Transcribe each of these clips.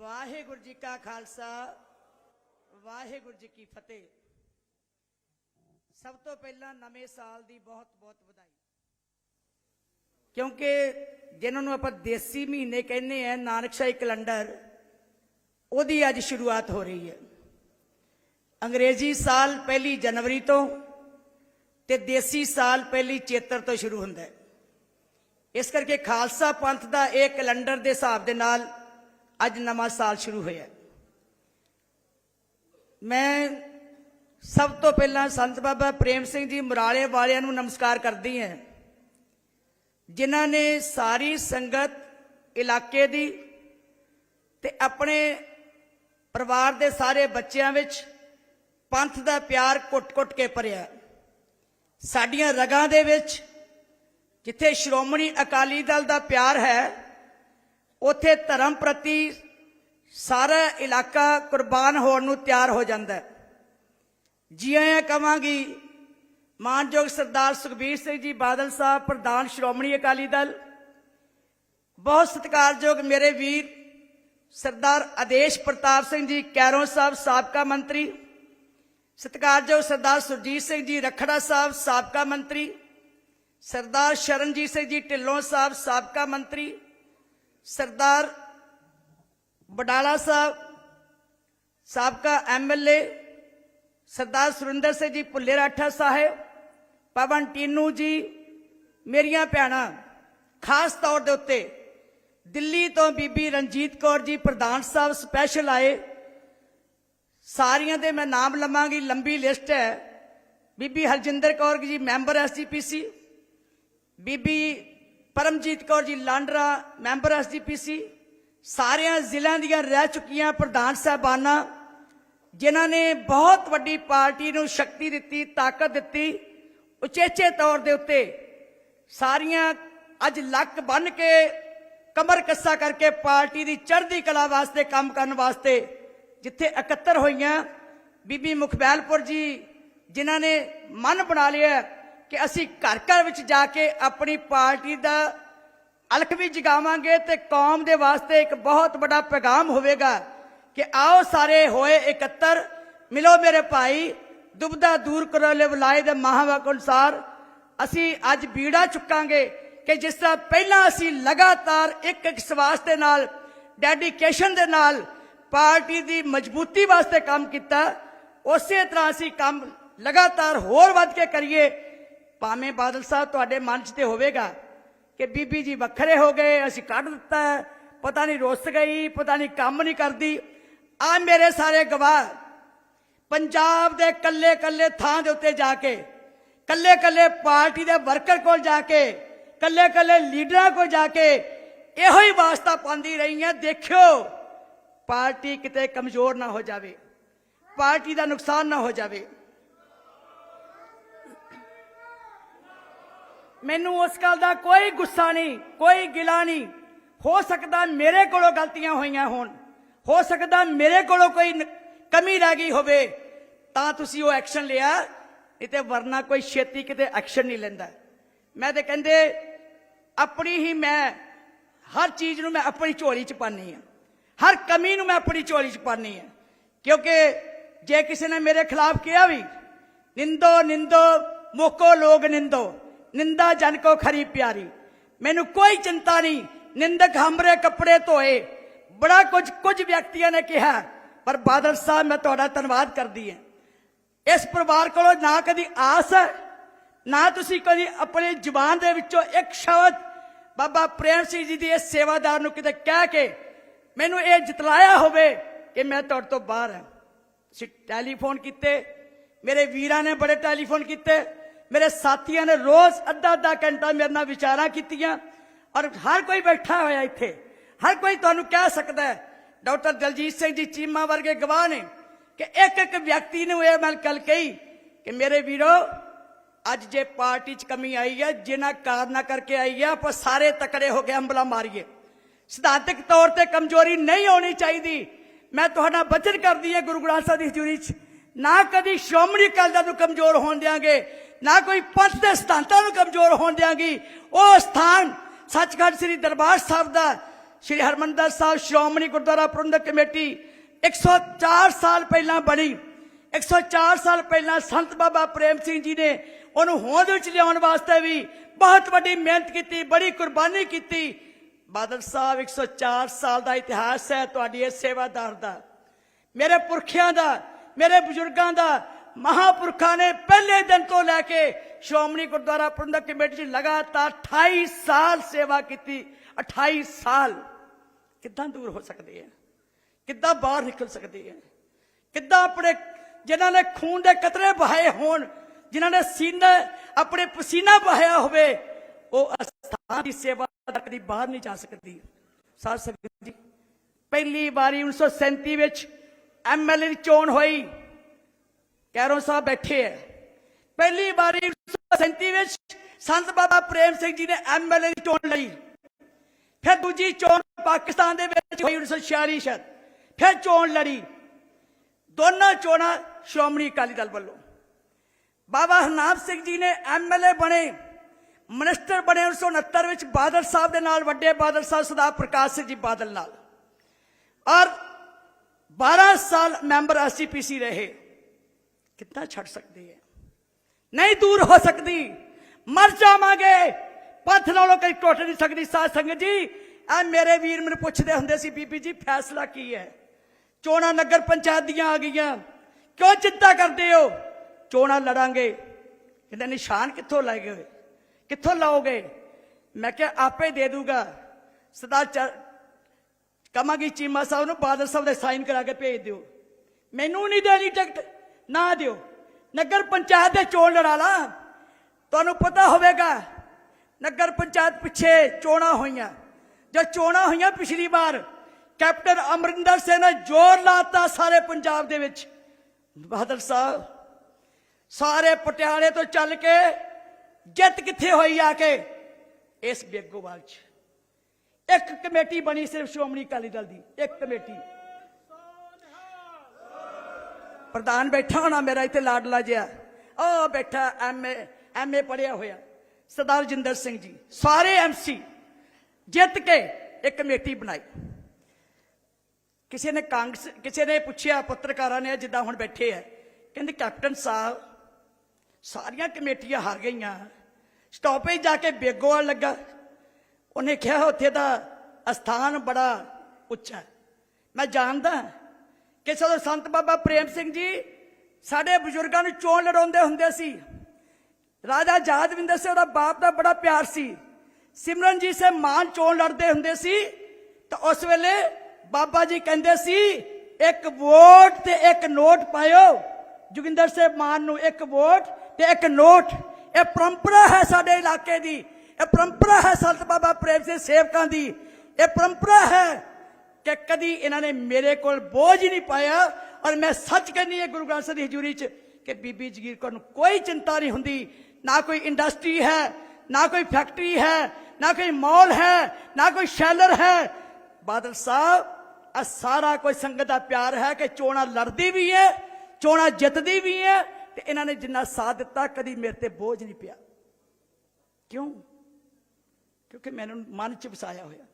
ਵਾਹਿਗੁਰੂ ਜੀ ਕਾ ਖਾਲਸਾ, ਵਾਹਿਗੁਰੂ ਜੀ ਕੀ ਫਤਿਹ। ਸਭ ਤੋਂ ਪਹਿਲਾਂ ਨਵੇਂ ਸਾਲ ਦੀ ਬਹੁਤ ਬਹੁਤ ਵਧਾਈ। ਕਿਉਂਕਿ ਜਿਨ੍ਹਾਂ ਨੂੰ ਆਪਾਂ ਦੇਸੀ ਮਹੀਨੇ ਕਹਿੰਦੇ ਆ ਨਾਨਕਸ਼ਾਹੀ ਕੈਲੰਡਰ, ਉਹਦੀ ਅੱਜ ਸ਼ੁਰੂਆਤ ਹੋ ਰਹੀ ਹੈ। ਅੰਗਰੇਜ਼ੀ ਸਾਲ ਪਹਿਲੀ ਜਨਵਰੀ ਤੋਂ ਤੇ ਦੇਸੀ ਸਾਲ ਪਹਿਲੀ ਚੇਤਰ ਤੋਂ ਸ਼ੁਰੂ ਹੁੰਦਾ ਹੈ। ਇਸ ਕਰਕੇ ਖਾਲਸਾ ਪੰਥ ਦਾ ਇਹ ਕੈਲੰਡਰ ਦੇ ਹਿਸਾਬ ਦੇ ਨਾਲ ਅੱਜ ਨਵਾਂ ਸਾਲ ਸ਼ੁਰੂ ਹੋਇਆ। ਮੈਂ ਸਭ ਤੋਂ ਪਹਿਲਾਂ ਸੰਤ ਬਾਬਾ ਪ੍ਰੇਮ ਸਿੰਘ ਜੀ ਮੁਰਾਲੇ ਵਾਲਿਆਂ ਨੂੰ ਨਮਸਕਾਰ ਕਰਦੀ ਹਾਂ, ਜਿਨ੍ਹਾਂ ਨੇ ਸਾਰੀ ਸੰਗਤ ਇਲਾਕੇ ਦੀ ਤੇ ਆਪਣੇ ਪਰਿਵਾਰ ਦੇ ਸਾਰੇ ਬੱਚਿਆਂ ਵਿੱਚ ਪੰਥ ਦਾ ਪਿਆਰ ਕੁੱਟ-ਕੁੱਟ ਕੇ ਭਰਿਆ। ਸਾਡੀਆਂ ਰਗਾਂ ਦੇ ਵਿੱਚ ਜਿੱਥੇ ਸ਼੍ਰੋਮਣੀ ਅਕਾਲੀ ਦਲ ਦਾ ਪਿਆਰ ਹੈ ਉੱਥੇ ਧਰਮ ਪ੍ਰਤੀ ਸਾਰਾ ਇਲਾਕਾ ਕੁਰਬਾਨ ਹੋਣ ਨੂੰ ਤਿਆਰ ਹੋ ਜਾਂਦਾ ਹੈ। ਜੀ ਆਇਆਂ ਕਵਾਂਗੀ ਮਾਨਯੋਗ ਸਰਦਾਰ ਸੁਖਬੀਰ ਸਿੰਘ ਜੀ ਬਾਦਲ ਸਾਹਿਬ, ਪ੍ਰਧਾਨ ਸ਼੍ਰੋਮਣੀ ਅਕਾਲੀ ਦਲ, ਬਹੁਤ ਸਤਿਕਾਰਯੋਗ ਮੇਰੇ ਵੀਰ ਸਰਦਾਰ ਆਦੇਸ਼ ਪ੍ਰਤਾਪ ਸਿੰਘ ਜੀ, ਕੈਰੋਂ ਸਾਹਿਬ, ਸਾਬਕਾ ਮੰਤਰੀ, ਸਤਿਕਾਰਯੋਗ ਸਰਦਾਰ ਸੁਰਜੀਤ ਸਿੰਘ ਜੀ, ਰਖੜਾ ਸਾਹਿਬ, ਸਾਬਕਾ ਮੰਤਰੀ, ਸਰਦਾਰ ਸ਼ਰਨਜੀਤ ਸਿੰਘ ਜੀ, ਢਿੱਲੋਂ ਸਾਹਿਬ, ਸਾਬਕਾ ਮੰਤਰੀ ਸਰਦਾਰ ਬਡਾਲਾ ਸਾਹਿਬ ਸਾਬਕਾ ਐਮਐਲਏ ਸਰਦਾਰ ਸੁਰਿੰਦਰ ਸਿੰਘ ਜੀ ਭੁੱਲੇ ਰਾਠਾ ਸਾਹਿਬ ਪਵਨ ਟੀਨੂ ਜੀ ਮੇਰੀਆਂ ਭੈਣਾਂ ਖਾਸ ਤੌਰ ਦੇ ਉੱਤੇ ਦਿੱਲੀ ਤੋਂ ਬੀਬੀ ਰਣਜੀਤ ਕੌਰ ਜੀ ਪ੍ਰਧਾਨ ਸਾਹਿਬ ਸਪੈਸ਼ਲ ਆਏ ਸਾਰੀਆਂ ਦੇ ਮੈਂ ਨਾਮ ਲਵਾਂਗੀ ਲੰਬੀ ਲਿਸਟ ਹੈ ਬੀਬੀ ਹਰਜਿੰਦਰ ਕੌਰ ਜੀ ਮੈਂਬਰ ਐਸਜੀਪੀਸੀ ਬੀਬੀ ਪਰਮਜੀਤ ਕੌਰ ਜੀ ਲਾਂਡਰਾ, ਮੈਂਬਰ ਐਸਜੀਪੀਸੀ ਸਾਰਿਆਂ ਜ਼ਿਲ੍ਹਿਆਂ ਦੀਆਂ ਰਹਿ ਚੁੱਕੀਆਂ ਪ੍ਰਧਾਨ ਸਾਹਿਬਾਨਾਂ, ਜਿਨ੍ਹਾਂ ਨੇ ਬਹੁਤ ਵੱਡੀ ਪਾਰਟੀ ਨੂੰ ਸ਼ਕਤੀ ਦਿੱਤੀ, ਤਾਕਤ ਦਿੱਤੀ, ਉਚੇਚੇ ਤੌਰ ਦੇ ਉੱਤੇ ਸਾਰੀਆਂ ਅੱਜ ਲੱਕ ਬੰਨ ਕੇ ਕਮਰ ਕੱਸਾ ਕਰਕੇ ਪਾਰਟੀ ਦੀ ਚੜ੍ਹਦੀ ਕਲਾ ਵਾਸਤੇ, ਕੰਮ ਕਰਨ ਵਾਸਤੇ ਜਿੱਥੇ ਇਕੱਤਰ ਹੋਈਆਂ ਬੀਬੀ ਮੁਖਬੈਲਪੁਰ ਜੀ, ਜਿਨ੍ਹਾਂ ਨੇ ਮਨ ਬਣਾ ਲਿਆ ਕਿ ਅਸੀਂ ਘਰ ਘਰ ਵਿੱਚ ਜਾ ਕੇ ਆਪਣੀ ਪਾਰਟੀ ਦਾ ਅਲਖ ਵੀ ਜਗਾਵਾਂਗੇ ਤੇ ਕੌਮ ਦੇ ਵਾਸਤੇ ਇੱਕ ਬਹੁਤ ਵੱਡਾ ਪੈਗਾਮ ਹੋਵੇਗਾ ਕਿ ਆਓ ਸਾਰੇ ਹੋਏ ਇਕੱਤਰ, ਮਿਲੋ ਮੇਰੇ ਭਾਈ, ਦੁਬਦਾ ਦੂਰ ਕਰੋ ਲੈ ਬੁਲਾਏ ਦੇ ਮਹਾਵਾਕ ਅਨੁਸਾਰ, ਅਸੀਂ ਅੱਜ ਬੀੜਾ ਚੁੱਕਾਂਗੇ ਕਿ ਜਿਸ ਤਰ੍ਹਾਂ ਪਹਿਲਾਂ ਅਸੀਂ ਲਗਾਤਾਰ ਇੱਕ ਇੱਕ ਸਵਾਸ ਦੇ ਨਾਲ, ਡੈਡੀਕੇਸ਼ਨ ਦੇ ਨਾਲ ਪਾਰਟੀ ਦੀ ਮਜ਼ਬੂਤੀ ਵਾਸਤੇ ਕੰਮ ਕੀਤਾ, ਉਸੇ ਤਰ੍ਹਾਂ ਅਸੀਂ ਕੰਮ ਲਗਾਤਾਰ ਹੋਰ ਵੱਧ ਕੇ ਕਰੀਏ ਭਾਵੇਂ ਬਾਦਲ ਸਾਹਿਬ ਤੁਹਾਡੇ ਮਨ 'ਚ ਤੇ ਹੋਵੇਗਾ ਕਿ ਬੀਬੀ ਜੀ ਵੱਖਰੇ ਹੋ ਗਏ, ਅਸੀਂ ਕੱਢ ਦਿੱਤਾ ਪਤਾ ਨਹੀਂ ਰੁੱਸ ਗਈ, ਪਤਾ ਨਹੀਂ ਕੰਮ ਨਹੀਂ ਕਰਦੀ। ਆ ਮੇਰੇ ਸਾਰੇ ਗਵਾਹ, ਪੰਜਾਬ ਦੇ ਕੱਲੇ ਕੱਲੇ ਥਾਂ ਦੇ ਉੱਤੇ ਜਾ ਕੇ ਕੱਲੇ ਕੱਲੇ ਪਾਰਟੀ ਦੇ ਵਰਕਰ ਕੋਲ ਜਾ ਕੇ ਕੱਲੇ ਕੱਲੇ ਲੀਡਰਾਂ ਕੋਲ ਜਾ ਕੇ ਇਹੋ ਹੀ ਵਾਸਤਾ ਪਾਉਂਦੀ ਰਹੀ ਹੈ। ਦੇਖਿਓ, ਪਾਰਟੀ ਕਿਤੇ ਕਮਜ਼ੋਰ ਨਾ ਹੋ ਜਾਵੇ, ਪਾਰਟੀ ਦਾ ਨੁਕਸਾਨ ਨਾ ਹੋ ਜਾਵੇ। ਮੈਨੂੰ ਉਸ ਗੱਲ ਦਾ ਕੋਈ ਗੁੱਸਾ ਨਹੀਂ, ਕੋਈ ਗਿਲਾ ਨਹੀਂ। ਹੋ ਸਕਦਾ ਮੇਰੇ ਕੋਲੋਂ ਗਲਤੀਆਂ ਹੋਈਆਂ ਹੋਣ। ਹੋ ਸਕਦਾ ਮੇਰੇ ਕੋਲੋਂ ਕੋਈ ਕਮੀ ਰਹਿ ਗਈ ਹੋਵੇ। ਤਾਂ ਤੁਸੀਂ ਉਹ ਐਕਸ਼ਨ ਲਿਆ, ਨਹੀਂ ਤੇ ਵਰਨਾ ਕੋਈ ਛੇਤੀ ਕਿਤੇ ਐਕਸ਼ਨ ਨਹੀਂ ਲੈਂਦਾ। ਮੈਂ ਤੇ ਕਹਿੰਦੇ, ਆਪਣੀ ਹੀ ਮੈਂ, ਹਰ ਚੀਜ਼ ਨੂੰ ਮੈਂ ਆਪਣੀ ਝੋਲੀ 'ਚ ਪਾਣੀ ਆ। ਹਰ ਕਮੀ ਨੂੰ ਮੈਂ ਆਪਣੀ ਝੋਲੀ 'ਚ ਪਾਣੀ ਆ। ਕਿਉਂਕਿ ਜੇ ਕਿਸੇ ਨੇ ਮੇਰੇ ਖਿਲਾਫ ਕਿਹਾ ਵੀ, ਨਿੰਦੋ ਨਿੰਦੋ, ਮੋਕੋ ਲੋਗ ਨਿੰਦੋ। ਨਿੰਦਾ ਜਨ ਕੋ ਖਰੀ ਪਿਆਰੀ। ਮੈਨੂੰ ਕੋਈ ਚਿੰਤਾ ਨਹੀਂ, ਨਿੰਦਕ ਹਮਰੇ ਕੱਪੜੇ ਧੋਏ। ਬੜਾ ਕੁਝ ਕੁਝ ਵਿਅਕਤੀਆਂ ਨੇ ਕਿਹਾ, ਪਰ ਬਾਦਲ ਸਾਹਿਬ, ਮੈਂ ਤੁਹਾਡਾ ਧੰਨਵਾਦ ਕਰਦੀ ਹਾਂ। ਇਸ ਪਰਿਵਾਰ ਕੋਲੋਂ ਨਾ ਕਦੀ ਆਸ ਹੈ, ਨਾ ਤੁਸੀਂ ਕਦੀ ਆਪਣੀ ਜ਼ੁਬਾਨ ਦੇ ਵਿੱਚੋਂ ਇੱਕ ਸ਼ਬਦ। ਬਾਬਾ ਪ੍ਰੇਮ ਸਿੰਘ ਜੀ ਦੀ ਇਸ ਸੇਵਾਦਾਰ ਨੂੰ ਕਿਤੇ ਕਹਿ ਕੇ ਮੈਨੂੰ ਇਹ ਜਿਤਲਾਇਆ ਹੋਵੇ ਕਿ ਮੈਂ ਤੁਹਾਡੇ ਤੋਂ ਬਾਹਰ ਹਾਂ। ਤੁਸੀਂ ਟੈਲੀਫੋਨ ਕੀਤੇ, ਮੇਰੇ ਵੀਰਾਂ ਨੇ ਬੜੇ ਟੈਲੀਫੋਨ ਕੀਤੇ। ਮੇਰੇ ਸਾਥੀਆਂ ਨੇ ਰੋਜ਼ ਅੱਧਾ ਅੱਧਾ ਘੰਟਾ ਮੇਰੇ ਨਾਲ ਵਿਚਾਰਾਂ ਕੀਤੀਆਂ ਔਰ ਹਰ ਕੋਈ ਬੈਠਾ ਹੋਇਆ ਇੱਥੇ। ਹਰ ਕੋਈ ਤੁਹਾਨੂੰ ਕਹਿ ਸਕਦਾ ਹੈ, ਡਾਕਟਰ ਦਲਜੀਤ ਸਿੰਘ ਜੀ ਚੀਮਾ ਵਰਗੇ ਗਵਾਹ ਨੇ ਕਿ ਇੱਕ ਇੱਕ ਵਿਅਕਤੀ ਨੂੰ ਇਹ ਮੈਂ ਕੱਲ ਕਹੀ ਕਿ ਮੇਰੇ ਵੀਰੋ, ਅੱਜ ਜੇ ਪਾਰਟੀ 'ਚ ਕਮੀ ਆਈ ਹੈ, ਜਿਨ੍ਹਾਂ ਕਾਰਨਾਂ ਕਰਕੇ ਆਈ ਹੈ, ਆਪਾਂ ਸਾਰੇ ਤਕੜੇ ਹੋ ਕੇ ਅੰਬਲਾ ਮਾਰੀਏ। ਸਿਧਾਂਤਕ ਤੌਰ ਤੇ ਕਮਜ਼ੋਰੀ ਨਹੀਂ ਹੋਣੀ ਚਾਹੀਦੀ। ਮੈਂ ਤੁਹਾਡਾ ਬਚਨ ਕਰਦੀ ਹਾਂ ਗੁਰੂ ਗ੍ਰੰਥ ਸਾਹਿਬ ਦੀ ਹਜ਼ੂਰੀ 'ਚ। ਨਾ ਕਦੀ ਸ਼੍ਰੋਮਣੀ ਅਕਾਲੀ ਦਲ ਨੂੰ ਕਮਜ਼ੋਰ ਹੋਣ ਦਿਆਂਗੇ ਨਾ ਕੋਈ ਪੰਥ ਦੇ ਸਿਧਾਂਤਾਂ ਨੂੰ ਕਮਜ਼ੋਰ ਹੋਣ ਦਿਆਂਗੀ। ਉਹ ਸਥਾਨ ਸੱਚਖੰਡ ਸ੍ਰੀ ਦਰਬਾਰ ਸਾਹਿਬ ਦਾ, ਸ੍ਰੀ ਹਰਮੰਦਰ ਸਾਹਿਬ, ਸ਼੍ਰੋਮਣੀ ਗੁਰਦੁਆਰਾ ਪ੍ਰਬੰਧਕ ਕਮੇਟੀ 104 ਸਾਲ ਪਹਿਲਾਂ ਬਣੀ। 104 ਸਾਲ ਪਹਿਲਾਂ ਸੰਤ ਬਾਬਾ ਪ੍ਰੇਮ ਸਿੰਘ ਜੀ ਨੇ ਉਹਨੂੰ ਹੋਂਦ ਵਿੱਚ ਲਿਆਉਣ ਵਾਸਤੇ ਵੀ ਬਹੁਤ ਵੱਡੀ ਮਿਹਨਤ ਕੀਤੀ, ਬੜੀ ਕੁਰਬਾਨੀ ਕੀਤੀ। ਬਾਦਲ ਸਾਹਿਬ 104 ਸਾਲ ਦਾ ਇਤਿਹਾਸ ਹੈ ਤੁਹਾਡੀ ਇਸ ਸੇਵਾਦਾਰ ਦਾ। ਮੇਰੇ ਪੁਰਖਿਆਂ ਦਾ, ਮੇਰੇ ਬਜ਼ੁਰਗਾਂ ਦਾ ਮਹਾਪੁਰਖਾਂ ਨੇ ਪਹਿਲੇ ਦਿਨ ਤੋਂ ਲੈ ਕੇ ਸ਼੍ਰੋਮਣੀ ਗੁਰਦੁਆਰਾ ਪ੍ਰਬੰਧਕ ਕਮੇਟੀ 'ਚ ਲਗਾਤਾਰ 28 ਸਾਲ ਸੇਵਾ ਕੀਤੀ। 28 ਸਾਲ। ਕਿੱਦਾਂ ਦੂਰ ਹੋ ਸਕਦੇ ਆ? ਕਿੱਦਾਂ ਬਾਹਰ ਨਿਕਲ ਸਕਦੇ ਆ? ਕਿੱਦਾਂ ਆਪਣੇ ਜਿਨ੍ਹਾਂ ਨੇ ਖੂਨ ਦੇ ਕਤਰੇ ਬਹਾਏ ਹੋਣ, ਜਿਨ੍ਹਾਂ ਨੇ ਸੀਨਾ, ਆਪਣੇ ਪਸੀਨਾ ਬਹਾਇਆ ਹੋਵੇ, ਉਹ ਅਸਥਾਨ ਦੀ ਸੇਵਾ ਤੱਕ ਦੀ ਬਾਹਰ ਨਹੀਂ ਜਾ ਸਕਦੀ। ਸਾਧ ਸੰਗਤ ਜੀ, ਪਹਿਲੀ ਵਾਰੀ 1937 ਵਿੱਚ ਐਮਐਲਏ ਦੀ ਚੋਣ ਹੋਈ। ਕੈਰੋ ਸਾਹਿਬ ਬੈਠੇ ਹੈ ਪਹਿਲੀ ਵਾਰੀ 1937 ਵਿੱਚ ਸੰਤ ਬਾਬਾ ਪ੍ਰੇਮ ਸਿੰਘ ਜੀ ਨੇ ਐਮਐਲਏ ਦੀ ਚੋਣ ਲਈ। ਫਿਰ ਦੂਜੀ ਚੋਣ ਪਾਕਿਸਤਾਨ ਦੇ ਵਿੱਚ ਹੋਈ 1946 ਸ਼ਾਇਦ। ਫਿਰ ਚੋਣ ਲੜੀ। ਦੋਨਾਂ ਚੋਣਾਂ ਸ਼੍ਰੋਮਣੀ ਅਕਾਲੀ ਦਲ ਵੱਲੋਂ। ਬਾਬਾ ਹਰਨਾਮ ਸਿੰਘ ਜੀ ਨੇ ਐਮਐਲਏ ਬਣੇ, ਮਿਨਿਸਟਰ ਬਣੇ 1969 ਵਿੱਚ ਬਾਦਲ ਸਾਹਿਬ ਦੇ ਨਾਲ, ਵੱਡੇ ਬਾਦਲ ਸਾਹਿਬ ਸਰਦਾਰ ਪ੍ਰਕਾਸ਼ ਸਿੰਘ ਜੀ ਬਾਦਲ ਨਾਲ। ਔਰ 12 ਸਾਲ ਮੈਂਬਰ ਐਸਜੀਪੀਸੀ ਰਹੇ। ਕਿੱਦਾਂ ਛੱਡ ਸਕਦੇ ਹੈ? ਨਹੀਂ ਦੂਰ ਹੋ ਸਕਦੀ। ਮਰ ਜਾਵਾਂਗੇ। ਪੱਥ ਨਾਲੋਂ ਕਈ ਟੁੱਟ ਨਹੀਂ ਸਕਦੀ। ਸਾਧ ਸੰਗਤ ਜੀ, ਆ ਮੇਰੇ ਵੀਰ ਮੈਨੂੰ ਪੁੱਛਦੇ ਹੁੰਦੇ ਸੀ, ਬੀਬੀ ਜੀ, ਫੈਸਲਾ ਕੀ ਹੈ? ਚੋਣਾਂ ਨਗਰ ਪੰਚਾਇਤ ਦੀਆਂ ਆ ਗਈਆਂ। ਕਿਉਂ ਚਿੰਤਾ ਕਰਦੇ ਹੋ? ਚੋਣਾਂ ਲੜਾਂਗੇ। ਕਹਿੰਦੇ, ਨਿਸ਼ਾਨ ਕਿੱਥੋਂ ਲਾਏਗੇ ਕਿੱਥੋਂ ਲਾਓਗੇ? ਮੈਂ ਕਿਹਾ, ਆਪੇ ਦੇ ਦੂਗਾ। ਸਦਾ ਕਮਾਂਗੀ ਚੀਮਾ ਸਾਹਿਬ ਨੂੰ, ਬਾਦਲ ਸਾਹਿਬ ਦੇ ਸਾਈਨ ਕਰਾ ਕੇ ਭੇਜ ਦਿਓ। ਮੈਨੂੰ ਨਹੀਂ ਦੇਣੀ ਟਿਕਟ। ਨਾ ਦਿਓ। ਨਗਰ ਪੰਚਾਇਤ ਦੇ ਚੋਣ ਲੜਾ ਲਾ। ਤੁਹਾਨੂੰ ਪਤਾ ਹੋਵੇਗਾ, ਨਗਰ ਪੰਚਾਇਤ ਪਿੱਛੇ ਚੋਣਾਂ ਹੋਈਆਂ। ਜਦ ਚੋਣਾਂ ਹੋਈਆਂ ਪਿਛਲੀ ਵਾਰ, ਕੈਪਟਨ ਅਮਰਿੰਦਰ ਸਿੰਘ ਨੇ ਜ਼ੋਰ ਲਾਤਾ ਸਾਰੇ ਪੰਜਾਬ ਦੇ ਵਿੱਚ। ਬਾਦਲ ਸਾਹਿਬ, ਸਾਰੇ ਪਟਿਆਲੇ ਤੋਂ ਚੱਲ ਕੇ ਜਿੱਤ ਕਿੱਥੇ ਹੋਈ ਆ ਕੇ? ਇਸ ਬੇਗੋਵਾਲ 'ਚ। ਇੱਕ ਕਮੇਟੀ ਬਣੀ ਸਿਰਫ ਸ਼੍ਰੋਮਣੀ ਅਕਾਲੀ ਦਲ ਦੀ, ਇੱਕ ਕਮੇਟੀ। ਪ੍ਰਧਾਨ ਬੈਠਾ ਹੋਣਾ ਮੇਰਾ ਇੱਥੇ ਲਾਡਲਾ ਜਿਹਾ। ਉਹ ਬੈਠਾ ਐਮਏ ਐਮਏ ਪੜਿਆ ਹੋਇਆ। ਸਰਦਾਰ ਜਿੰਦਰ ਸਿੰਘ ਜੀ, ਸਾਰੇ ਐਮਸੀ ਜਿੱਤ ਕੇ ਇੱਕ ਕਮੇਟੀ ਬਣਾਈ। ਕਿਸੇ ਨੇ ਕਾਂਗਰਸ, ਕਿਸੇ ਨੇ ਪੁੱਛਿਆ ਪੱਤਰਕਾਰਾਂ ਨੇ ਜਿੱਦਾਂ ਹੁਣ ਬੈਠੇ ਆ। ਕਹਿੰਦੇ ਕੈਪਟਨ ਸਾਹਿਬ, ਸਾਰੀਆਂ ਕਮੇਟੀਆਂ ਹਾਰ ਗਈਆਂ। ਸਟਾਪੇਜ ਜਾ ਕੇ ਬੇਗੋਆ ਲੱਗਾ। ਉਹਨੇ ਕਿਹਾ ਉੱਥੇ ਦਾ ਅਸਥਾਨ ਬੜਾ ਉੱਚਾ। ਮੈਂ ਜਾਣਦਾ ਕਿ ਜਦੋਂ ਸੰਤ ਬਾਬਾ ਪ੍ਰੇਮ ਸਿੰਘ ਜੀ ਸਾਡੇ ਬਜ਼ੁਰਗਾਂ ਨੂੰ ਚੋਣ ਲੜਾਉਂਦੇ ਹੁੰਦੇ ਸੀ। ਰਾਜਾ ਜਾਦਵਿੰਦਰ ਸਿੰਘ ਉਹਦਾ ਬਾਪ ਦਾ ਬੜਾ ਪਿਆਰ ਸੀ। ਸਿਮਰਨਜੀਤ ਸਿੰਘ ਮਾਨ ਚੋਣ ਲੜਦੇ ਹੁੰਦੇ ਸੀ। ਤਾਂ ਉਸ ਵੇਲੇ ਬਾਬਾ ਜੀ ਕਹਿੰਦੇ ਸੀ, ਇੱਕ ਵੋਟ ਤੇ ਇੱਕ ਨੋਟ ਪਾਇਓ। ਜੋਗਿੰਦਰ ਸਿੰਘ ਮਾਨ ਨੂੰ ਇੱਕ ਵੋਟ ਤੇ ਇੱਕ ਨੋਟ। ਇਹ ਪਰੰਪਰਾ ਹੈ ਸਾਡੇ ਇਲਾਕੇ ਦੀ। ਇਹ ਪਰੰਪਰਾ ਹੈ ਸੰਤ ਬਾਬਾ ਪ੍ਰੇਮ ਸਿੰਘ ਸੇਵਕਾਂ ਦੀ। ਇਹ ਪਰੰਪਰਾ ਹੈ ਕਿ ਕਦੀ ਇਹਨਾਂ ਨੇ ਮੇਰੇ ਕੋਲ ਬੋਝ ਹੀ ਨਹੀਂ ਪਾਇਆ ਔਰ ਮੈਂ ਸੱਚ ਕਹਿੰਦੀ ਹੈ ਗੁਰੂ ਗ੍ਰੰਥ ਸਾਹਿਬ ਦੀ ਹਜ਼ੂਰੀ 'ਚ ਕਿ ਬੀਬੀ ਜਗੀਰ ਕੌਰ ਨੂੰ ਕੋਈ ਚਿੰਤਾ ਨਹੀਂ ਹੁੰਦੀ, ਨਾ ਕੋਈ ਇੰਡਸਟਰੀ ਹੈ, ਨਾ ਕੋਈ ਫੈਕਟਰੀ ਹੈ, ਨਾ ਕੋਈ ਮਾਲ ਹੈ, ਨਾ ਕੋਈ ਸ਼ੈਲਰ ਹੈ। ਬਾਦਲ ਸਾਹਿਬ ਆ ਸਾਰਾ ਕੋਈ ਸੰਗਤ ਦਾ ਪਿਆਰ ਹੈ ਕਿ ਚੋਣਾ ਲੜਦੀ ਵੀ ਹੈ, ਚੋਣਾ ਜਿੱਤਦੀ ਵੀ ਹੈ ਤੇ ਇਹਨਾਂ ਨੇ ਜਿੰਨਾ ਸਾਥ ਦਿੱਤਾ, ਕਦੀ ਮੇਰੇ ਤੇ ਬੋਝ ਨਹੀਂ ਪਿਆ। ਕਿਉਂ? ਕਿਉਂਕਿ ਮੈਨੂੰ ਮਨ ਚ ਵਸਾਇਆ ਹੋਇਆ।